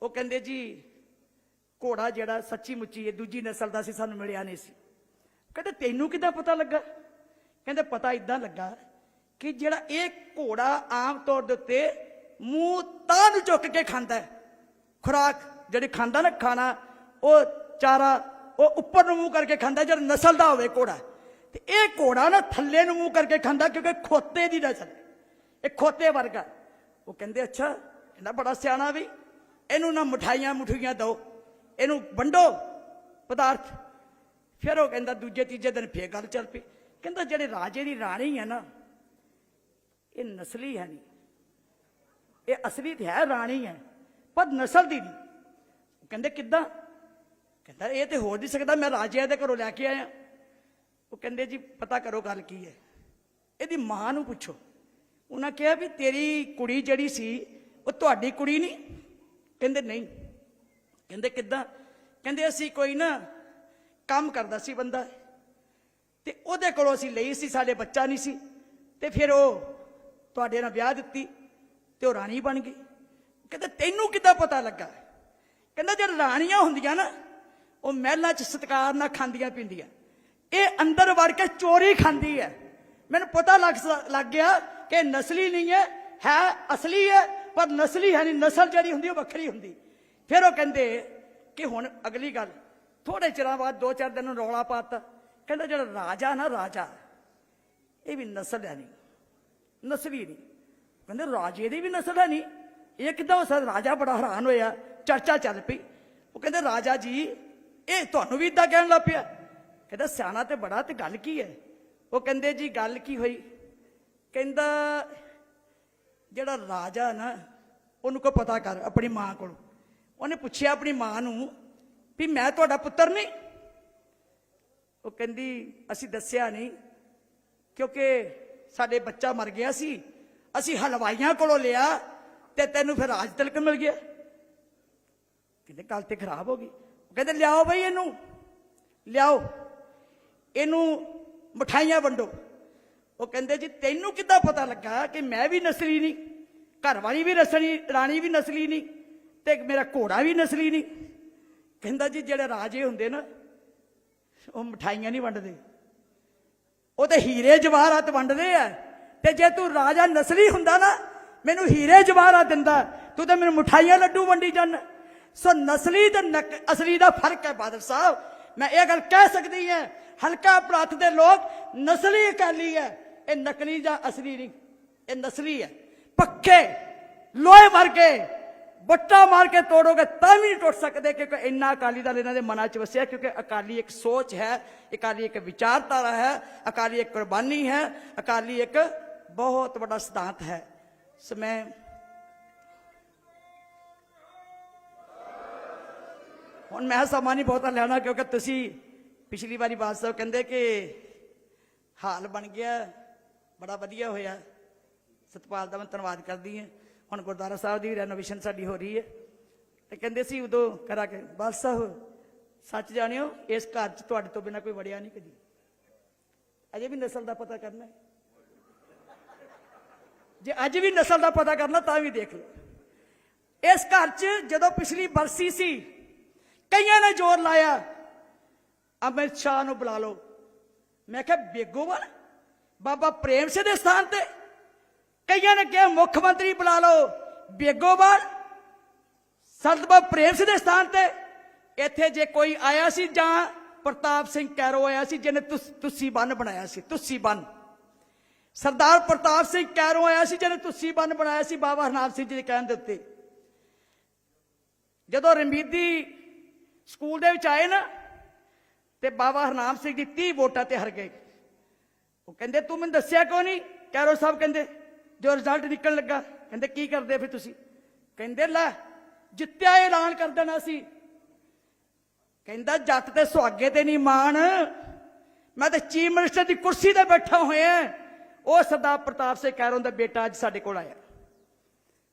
ਉਹ ਕਹਿੰਦੇ ਜੀ, ਘੋੜਾ ਜਿਹੜਾ ਸੱਚੀ ਮੁੱਚੀ ਹੈ ਦੂਜੀ ਨਸਲ ਦਾ ਸੀ, ਸਾਨੂੰ ਮਿਲਿਆ ਨਹੀਂ ਸੀ। ਕਹਿੰਦੇ ਤੈਨੂੰ ਕਿੱਦਾਂ ਪਤਾ ਲੱਗਾ? ਕਹਿੰਦੇ ਪਤਾ ਇਦਾਂ ਲੱਗਾ ਕਿ ਜਿਹੜਾ ਇਹ ਘੋੜਾ ਆਮ ਤੌਰ ਦੇ ਉੱਤੇ ਮੂੰਹ ਤਾਂ ਨੂੰ ਚੁੱਕ ਕੇ ਖਾਂਦਾ ਹੈ। ਖੁਰਾਕ ਜਿਹੜੀ ਖਾਂਦਾ ਨਾ ਖਾਣਾ, ਉਹ ਚਾਰਾ, ਉਹ ਉੱਪਰ ਨੂੰ ਮੂੰਹ ਕਰਕੇ ਖਾਂਦਾ, ਜਿਹੜਾ ਨਸਲ ਦਾ ਹੋਵੇ ਘੋੜਾ। ਤੇ ਇਹ ਘੋੜਾ ਨਾ ਥੱਲੇ ਨੂੰ ਮੂੰਹ ਕਰਕੇ ਖਾਂਦਾ ਕਿਉਂਕਿ ਖੋਤੇ ਦੀ ਨਸਲ ਇਹ ਖੋਤੇ ਵਰਗਾ। ਉਹ ਕਹਿੰਦੇ, ਅੱਛਾ ਕਹਿੰਦਾ ਬੜਾ ਸਿਆਣਾ ਵੀ। ਇਹਨੂੰ ਨਾ ਮਠਾਈਆਂ ਮੁਠੀਆਂ ਦਿਓ, ਇਹਨੂੰ ਵੰਡੋ ਪਦਾਰਥ। ਫਿਰ ਉਹ ਕਹਿੰਦਾ, ਦੂਜੇ ਤੀਜੇ ਦਿਨ ਫੇਰ ਗੱਲ ਚੱਲ ਪਈ। ਕਹਿੰਦਾ, ਜਿਹੜੇ ਰਾਜੇ ਦੀ ਰਾਣੀ ਹੈ ਨਾ, ਇਹ ਨਸਲੀ ਹੈ ਨਹੀਂ। ਇਹ ਅਸਲੀ ਤੇ ਹੈ ਰਾਣੀ ਹੈ, ਪਰ ਨਸਲ ਦੀ ਨਹੀਂ। ਉਹ ਕਹਿੰਦੇ, ਕਿੱਦਾਂ? ਕਹਿੰਦਾ, ਇਹ ਤੇ ਹੋ ਨਹੀਂ ਸਕਦਾ, ਮੈਂ ਰਾਜਿਆਂ ਦੇ ਘਰੋਂ ਲੈ ਕੇ ਆਇਆ। ਉਹ ਕਹਿੰਦੇ, ਜੀ, ਪਤਾ ਕਰੋ ਗੱਲ ਕੀ ਹੈ। ਇਹਦੀ ਮਾਂ ਨੂੰ ਪੁੱਛੋ। ਉਹਨਾਂ ਕਿਹਾ ਵੀ ਤੇਰੀ ਕੁੜੀ ਜਿਹੜੀ ਸੀ, ਉਹ ਤੁਹਾਡੀ ਕੁੜੀ ਨਹੀਂ। ਕਹਿੰਦੇ ਨਹੀਂ। ਕਹਿੰਦੇ ਕਿੱਦਾਂ? ਕਹਿੰਦੇ ਅਸੀਂ ਕੋਈ ਨਾ ਕੰਮ ਕਰਦਾ ਸੀ ਬੰਦਾ। ਤੇ ਉਹਦੇ ਕੋਲੋਂ ਅਸੀਂ ਲਈ ਸੀ, ਸਾਡੇ ਬੱਚਾ ਨਹੀਂ ਸੀ। ਤੇ ਫਿਰ ਉਹ ਤੁਹਾਡੇ ਨਾਲ ਵਿਆਹ ਦਿੱਤੀ ਤੇ ਉਹ ਰਾਣੀ ਬਣ ਗਈ। ਕਹਿੰਦੇ ਤੈਨੂੰ ਕਿੱਦਾਂ ਪਤਾ ਲੱਗਾ? ਕਹਿੰਦਾ ਜੇ ਰਾਣੀਆਂ ਹੁੰਦੀਆਂ ਨਾ, ਉਹ ਮਹਿਲਾਂ 'ਚ ਸਤਕਾਰ ਨਾਲ ਖਾਂਦੀਆਂ ਪੀਂਦੀਆਂ। ਇਹ ਅੰਦਰ ਵੜ ਕੇ ਚੋਰੀ ਖਾਂਦੀ ਹੈ। ਮੈਨੂੰ ਪਤਾ ਲੱਗ ਲੱਗ ਗਿਆ ਕਿ ਨਸਲੀ ਨਹੀਂ ਹੈ ਹੈ ਅਸਲੀ ਹੈ, ਪਰ ਨਸਲੀ ਹੈ ਨਹੀਂ ਨਸਲ ਜਿਹੜੀ ਹੁੰਦੀ ਉਹ ਵੱਖਰੀ ਹੁੰਦੀ। ਫਿਰ ਉਹ ਕਹਿੰਦੇ ਕਿ ਹੁਣ ਅਗਲੀ ਗੱਲ ਥੋੜੇ ਚਿਰਾਂ ਬਾਅਦ ਦੋ ਚਾਰ ਦਿਨ ਰੌਲਾ ਪਾਤਾ। ਕਹਿੰਦਾ ਜਿਹੜਾ ਰਾਜਾ ਨਾ ਰਾਜਾ, ਇਹ ਵੀ ਨਸਲ ਹੈ ਨਹੀਂ, ਨਸਲੀ ਨਹੀਂ। ਕਹਿੰਦੇ ਰਾਜੇ ਦੀ ਵੀ ਨਸਲ ਹੈ ਨਹੀਂ ਇਹ ਕਿੱਦਾਂ ਹੋ ਸਕਦਾ ਰਾਜਾ ਬੜਾ ਹੈਰਾਨ ਹੋਇਆ, ਚਰਚਾ ਚੱਲ ਪਈ। ਉਹ ਕਹਿੰਦੇ ਰਾਜਾ ਜੀ, ਇਹ ਤੁਹਾਨੂੰ ਵੀ ਇਦਾਂ ਕਹਿਣ ਲੱਗ ਪਿਆ। ਕਹਿੰਦਾ ਸਿਆਣਾ ਤੇ ਬੜਾ ਤੇ ਗੱਲ ਕੀ ਹੈ? ਉਹ ਕਹਿੰਦੇ ਜੀ ਗੱਲ ਕੀ ਹੋਈ? ਕਹਿੰਦਾ, ਜਿਹੜਾ ਰਾਜਾ ਨਾ, ਉਹਨੂੰ ਕੋ ਪਤਾ ਕਰ ਆਪਣੀ ਮਾਂ ਕੋਲ। ਉਹਨੇ ਪੁੱਛਿਆ ਆਪਣੀ ਮਾਂ ਨੂੰ ਵੀ ਮੈਂ ਤੁਹਾਡਾ ਪੁੱਤਰ ਨਹੀਂ? ਉਹ ਕਹਿੰਦੀ, ਅਸੀਂ ਦੱਸਿਆ ਨਹੀਂ, ਕਿਉਂਕਿ ਸਾਡੇ ਬੱਚਾ ਮਰ ਗਿਆ ਸੀ, ਅਸੀਂ ਹਲਵਾਈਆਂ ਕੋਲੋਂ ਲਿਆ ਤੇ ਤੈਨੂੰ ਫਿਰ ਰਾਜ ਤਿਲਕ ਮਿਲ ਗਿਆ। ਕਹਿੰਦੇ, ਗੱਲ ਤੇ ਖਰਾਬ ਹੋ ਗਈ। ਉਹ ਕਹਿੰਦੇ, ਲਿਆਓ ਬਈ ਇਹਨੂੰ, ਲਿਆਓ। ਇਹਨੂੰ ਮਠਾਈਆਂ ਵੰਡੋ। ਉਹ ਕਹਿੰਦੇ ਜੀ, ਤੈਨੂੰ ਕਿੱਦਾਂ ਪਤਾ ਲੱਗਾ ਕਿ ਮੈਂ ਵੀ ਨਸਲੀ ਨਹੀਂ? ਘਰ ਵਾਲੀ ਵੀ ਨਸਲੀ, ਰਾਣੀ ਵੀ ਨਸਲੀ ਨਹੀਂ? ਤੇ ਮੇਰਾ ਘੋੜਾ ਵੀ ਨਸਲੀ ਨਹੀਂ? ਕਹਿੰਦਾ ਜੀ, ਜਿਹੜੇ ਰਾਜੇ ਹੁੰਦੇ ਨਾ, ਉਹ ਮਠਾਈਆਂ ਨਹੀਂ ਵੰਡਦੇ। ਉਹ ਤੇ ਹੀਰੇ ਜਵਾਹਰਾਤ ਵੰਡਦੇ ਆ। ਤੇ ਜੇ ਤੂੰ ਰਾਜਾ ਨਸਲੀ ਹੁੰਦਾ ਨਾ, ਮੈਨੂੰ ਹੀਰੇ ਜਵਾਹਰਾਤ ਦਿੰਦਾ। ਤੂੰ ਤਾਂ ਮੈਨੂੰ ਮਠਾਈਆਂ ਲੱਡੂ ਵੰਡੀ ਜਾਂਦਾ ਸੋ ਨਸਲੀ ਤੇ ਨਕ- ਅਸਲੀ ਦਾ ਫ਼ਰਕ ਹੈ ਬਾਦਲ ਸਾਹਿਬ। ਮੈਂ ਇਹ ਗੱਲ ਕਹਿ ਸਕਦੀ ਹਾਂ ਹਲਕਾ ਪ੍ਰਾਂਤ ਦੇ ਲੋਕ ਨਸਲੀ ਅਕਾਲੀ ਹੈ। ਇਹ ਨਕਲੀ ਜਾਂ ਅਸਲੀ ਨਹੀਂ, ਇਹ ਨਸਲੀ ਹੈ। ਪੱਕੇ ਲੋਹੇ ਵਰਗੇ ਬੱਟਾ ਮਾਰ ਕੇ ਤੋੜੋਗੇ ਤਾਂ ਵੀ ਨਹੀਂ ਟੁੱਟ ਸਕਦੇ, ਕਿਉਂਕਿ ਇੰਨਾ ਅਕਾਲੀ ਦਲ ਇਹਨਾਂ ਦੇ ਮਨਾਂ 'ਚ ਵਸਿਆ, ਕਿਉਂਕਿ ਅਕਾਲੀ ਇੱਕ ਸੋਚ ਹੈ, ਅਕਾਲੀ ਇੱਕ ਵਿਚਾਰਧਾਰਾ ਹੈ, ਅਕਾਲੀ ਇੱਕ ਕੁਰਬਾਨੀ ਹੈ, ਅਕਾਲੀ ਇੱਕ ਬਹੁਤ ਵੱਡਾ ਸਿਧਾਂਤ ਹੈ। ਸੋ ਮੈਂ ਹੁਣ ਮੈਂ ਸਮਾਂ ਨਹੀਂ ਬਹੁਤਾ ਲੈਣਾ, ਕਿਉਂਕਿ ਤੁਸੀਂ ਪਿਛਲੀ ਵਾਰੀ ਬਾਦ ਸਾਹਿਬ ਕਹਿੰਦੇ ਕਿ ਹਾਲ ਬਣ ਗਿਆ। ਬੜਾ ਵਧੀਆ ਹੋਇਆ। ਸਤਪਾਲ ਦਾ ਮੈਂ ਧੰਨਵਾਦ ਕਰਦੀ ਹਾਂ। ਹੁਣ ਗੁਰਦੁਆਰਾ ਸਾਹਿਬ ਦੀ ਰੈਨੋਵੇਸ਼ਨ ਸਾਡੀ ਹੋ ਰਹੀ ਹੈ। ਤੇ ਕਹਿੰਦੇ ਸੀ ਉਦੋਂ ਕਰਾ ਕੇ ਬਸ ਸਾਹਿਬ, ਸੱਚ ਜਾਣਿਓ, ਇਸ ਘਰ 'ਚ ਤੁਹਾਡੇ ਤੋਂ ਬਿਨਾ ਕੋਈ ਵੜਿਆ ਨਹੀਂ ਕਦੀ। ਅਜੇ ਵੀ ਨਸਲ ਦਾ ਪਤਾ ਕਰਨਾ ਹੈ। ਜੇ ਅੱਜ ਵੀ ਨਸਲ ਦਾ ਪਤਾ ਕਰਨਾ, ਤਾਂ ਵੀ ਦੇਖ ਲਓ। ਇਸ ਘਰ 'ਚ ਜਦੋਂ ਪਿਛਲੀ ਬਰਸੀ ਸੀ, ਕਈਆਂ ਨੇ ਜ਼ੋਰ ਲਾਇਆ। ਅਮਿਤ ਸ਼ਾਹ ਨੂੰ ਬੁਲਾ ਲਓ। ਮੈਂ ਕਿਹਾ, ਬੇਗੋਵਾਲ ਬਾਬਾ ਪ੍ਰੇਮ ਸਿੰਘ ਦੇ ਸਥਾਨ ਤੇ। ਕਈਆਂ ਨੇ ਕਿਹਾ, ਮੁੱਖ ਮੰਤਰੀ ਬੁਲਾ ਲਓ ਬੇਗੋਵਾਲ ਸੰਤ ਬਾਬਾ ਪ੍ਰੇਮ ਸਿੰਘ ਦੇ ਸਥਾਨ ਤੇ। ਇੱਥੇ ਜੇ ਕੋਈ ਆਇਆ ਸੀ ਜਾਂ ਪ੍ਰਤਾਪ ਸਿੰਘ ਕੈਰੋ ਆਇਆ ਸੀ, ਜਿਹਨੇ ਤੁਸ- ਤੁਸੀਂ ਬੰਨ ਬਣਾਇਆ ਸੀ, ਤੁਸੀਂ ਬੰਨ। ਸਰਦਾਰ ਪ੍ਰਤਾਪ ਸਿੰਘ ਕੈਰੋ ਆਇਆ ਸੀ, ਜਿਹਨੇ ਤੁਸੀਂ ਬੰਨ ਬਣਾਇਆ ਸੀ, ਬਾਬਾ ਹਰਨਾਮ ਸਿੰਘ ਜੀ ਦੇ ਕਹਿਣ ਦੇ ਉੱਤੇ। ਜਦੋਂ ਰਮੀਦੀ ਸਕੂਲ ਦੇ ਵਿੱਚ ਆਏ ਨਾ, ਤੇ ਬਾਬਾ ਹਰਨਾਮ ਸਿੰਘ ਜੀ 30 ਵੋਟਾਂ ਤੇ ਹਰ ਗਏ। ਉਹ ਕਹਿੰਦੇ, ਤੂੰ ਮੈਨੂੰ ਦੱਸਿਆ ਕਿਉਂ ਨਹੀਂ? ਕੈਰੋ ਸਾਹਿਬ ਕਹਿੰਦੇ, ਜੋ ਰਿਜ਼ਲਟ ਨਿਕਲਣ ਲੱਗਾ। ਕਹਿੰਦੇ, ਕੀ ਕਰਦੇ ਫਿਰ ਤੁਸੀਂ? ਕਹਿੰਦੇ, ਲੈ, ਜਿੱਤਿਆ ਐਲਾਨ ਕਰ ਦੇਣਾ ਸੀ। ਕਹਿੰਦਾ, ਜੱਟ ਤੇ ਸੁਹਾਗੇ ਤੇ ਨਹੀਂ ਮਾਣ। ਮੈਂ ਤੇ ਚੀਫ ਮਿਨਿਸਟਰ ਦੀ ਕੁਰਸੀ ਤੇ ਬੈਠਾ ਹੋਇਆ ਉਹ ਸਰਦਾਰ ਪ੍ਰਤਾਪ ਸਿੰਘ ਕੈਰੋਂ ਦਾ ਬੇਟਾ ਅੱਜ ਸਾਡੇ ਕੋਲ ਆਇਆ।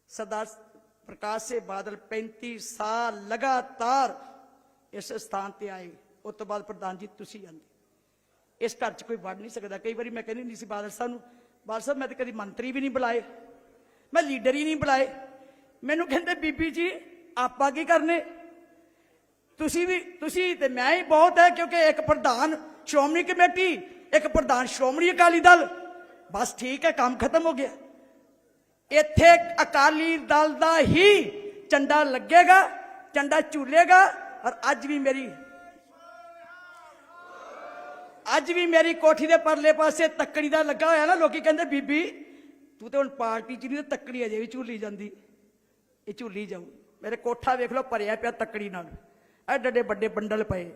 ਸਰਦਾਰ ਪ੍ਰਕਾਸ਼ ਸਿੰਘ ਬਾਦਲ 35 ਸਾਲ ਲਗਾਤਾਰ ਇਸ ਸਥਾਨ ਤੇ ਆਏ। ਉਸ ਤੋਂ ਬਾਅਦ ਪ੍ਰਧਾਨ ਜੀ, ਤੁਸੀਂ ਆਂਦੇ। ਇਸ ਘਰ 'ਚ ਕੋਈ ਵੜ ਨਹੀਂ ਸਕਦਾ। ਕਈ ਵਾਰੀ ਮੈਂ ਕਹਿੰਦੀ ਨਹੀਂ ਸੀ, ਬਾਦਲ ਸਾਹਿਬ ਨੂੰ, ਬਾਦਲ ਸਾਹਿਬ, ਮੈਂ ਤਾਂ ਕਦੀ ਮੰਤਰੀ ਵੀ ਨਹੀਂ ਬੁਲਾਏ, ਮੈਂ ਲੀਡਰ ਹੀ ਨਹੀਂ ਬੁਲਾਏ। ਮੈਨੂੰ ਕਹਿੰਦੇ, ਬੀਬੀ ਜੀ, ਆਪਾਂ ਕੀ ਕਰਨੇ? ਤੁਸੀਂ ਵੀ, ਤੁਸੀਂ ਤੇ ਮੈਂ ਹੀ ਬਹੁਤ ਹੈ, ਕਿਉਂਕਿ ਇੱਕ ਪ੍ਰਧਾਨ ਸ਼੍ਰੋਮਣੀ ਕਮੇਟੀ, ਇੱਕ ਪ੍ਰਧਾਨ ਸ਼੍ਰੋਮਣੀ ਅਕਾਲੀ ਦਲ, ਬਸ ਠੀਕ ਹੈ, ਕੰਮ ਖਤਮ ਹੋ ਗਿਆ। ਇੱਥੇ ਅਕਾਲੀ ਦਲ ਦਾ ਹੀ ਝੰਡਾ ਲੱਗੇਗਾ, ਝੰਡਾ ਝੂਲੇਗਾ, ਔਰ ਅੱਜ ਵੀ ਮੇਰੀ ਅੱਜ ਵੀ ਮੇਰੀ ਕੋਠੀ ਦੇ ਪਰਲੇ ਪਾਸੇ ਤੱਕੜੀ ਦਾ ਲੱਗਾ ਹੋਇਆ ਨਾ, ਲੋਕੀ ਕਹਿੰਦੇ, ਬੀਬੀ, ਤੂੰ ਤੇ ਹੁਣ ਪਾਰਟੀ ਚ ਨਹੀਂ ਤੱਕੜੀ ਅਜੇ ਵੀ ਝੂਲੀ ਜਾਂਦੀ। ਇਹ ਝੂਲੀ ਜਾਊ। ਮੇਰੇ ਕੋਠਾ ਵੇਖ ਲਓ, ਭਰਿਆ ਪਿਆ ਤੱਕੜੀ ਨਾਲ। ਐਡੇ ਐਡੇ ਵੱਡੇ ਬੰਡਲ ਪਏ।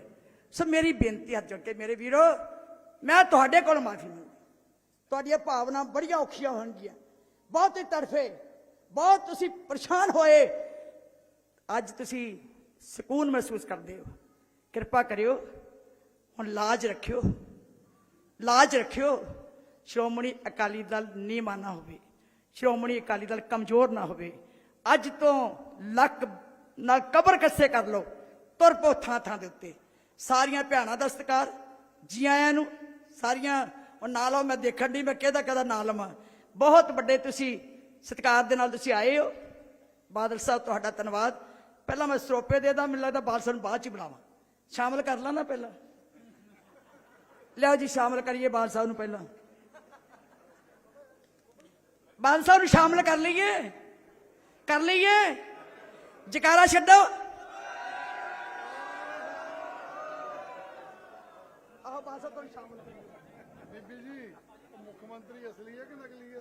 ਸੋ ਮੇਰੀ ਬੇਨਤੀ ਹੱਥ ਜੋੜ ਕੇ ਮੇਰੇ ਵੀਰੋ, ਮੈਂ ਤੁਹਾਡੇ ਕੋਲ ਮਾਫੀ ਮੰਗਦਾ। ਤੁਹਾਡੀਆਂ ਭਾਵਨਾ ਬੜੀਆਂ ਔਖੀਆਂ ਹੋਣਗੀਆਂ। ਬਹੁਤ ਹੀ ਤੜਫੇ, ਬਹੁਤ ਤੁਸੀਂ ਪਰੇਸ਼ਾਨ ਹੋਏ। ਅੱਜ ਤੁਸੀਂ ਸਕੂਨ ਮਹਿਸੂਸ ਕਰਦੇ ਹੋ। ਕਿਰਪਾ ਕਰਿਓ ਹੁਣ ਲਾਜ ਰੱਖਿਓ। ਲਾਜ ਰੱਖਿਓ। ਸ਼੍ਰੋਮਣੀ ਅਕਾਲੀ ਦਲ ਨੀਵਾਂ ਨਾ ਹੋਵੇ। ਸ਼੍ਰੋਮਣੀ ਅਕਾਲੀ ਦਲ ਕਮਜ਼ੋਰ ਨਾ ਹੋਵੇ। ਅੱਜ ਤੋਂ ਲੱਕ ਨਾਲ ਕਬਰ ਕੱਸੇ ਕਰ ਲਓ। ਤੁਰ ਪੋ ਥਾਂ ਥਾਂ ਦੇ ਉੱਤੇ। ਸਾਰੀਆਂ ਭੈਣਾਂ ਦਾ ਸਤਿਕਾਰ ਜੀ ਆਇਆਂ ਨੂੰ ਸਾਰੀਆਂ, ਉਹ ਨਾਲ ਆਓ ਮੈਂ ਦੇਖਣ ਦੀ ਮੈਂ ਕਿਹਦਾ ਕਿਹਦਾ ਨਾਂ ਲਵਾਂ। ਬਹੁਤ ਵੱਡੇ ਤੁਸੀਂ ਸਤਿਕਾਰ ਦੇ ਨਾਲ ਤੁਸੀਂ ਆਏ ਹੋ। ਬਾਦਲ ਸਾਹਿਬ, ਤੁਹਾਡਾ ਧੰਨਵਾਦ। ਪਹਿਲਾਂ ਮੈਂ ਸਰੋਪੇ ਦੇ ਦਾ, ਮੈਨੂੰ ਲੱਗਦਾ ਬਾਦਲ ਸਾਹਿਬ ਨੂੰ ਬਾਅਦ ਚ ਬੁਲਾਵਾਂ। ਸ਼ਾਮਲ ਕਰ ਲਾਂ ਨਾ ਪਹਿਲਾਂ। ਲਿਆਓ ਜੀ ਸ਼ਾਮਲ ਕਰੀਏ ਬਾਦਲ ਸਾਹਿਬ ਨੂੰ ਪਹਿਲਾਂ। ਬਾਦਲ ਸਾਹਿਬ ਨੂੰ ਸ਼ਾਮਲ ਕਰ ਲਈਏ। ਕਰ ਲਈਏ। ਜਕਾਰਾ ਛੱਡੋ। ਆਹ ਬਾਦਲ ਸਾਹਿਬ ਤੁਹਾਨੂੰ ਸ਼ਾਮਲ ਕਰੀਏ। ਬੀਬੀ ਜੀ ਮੁੱਖ ਮੰਤਰੀ ਅਸਲੀ ਹੈ ਕਿ ਨਕਲੀ ਹੈ?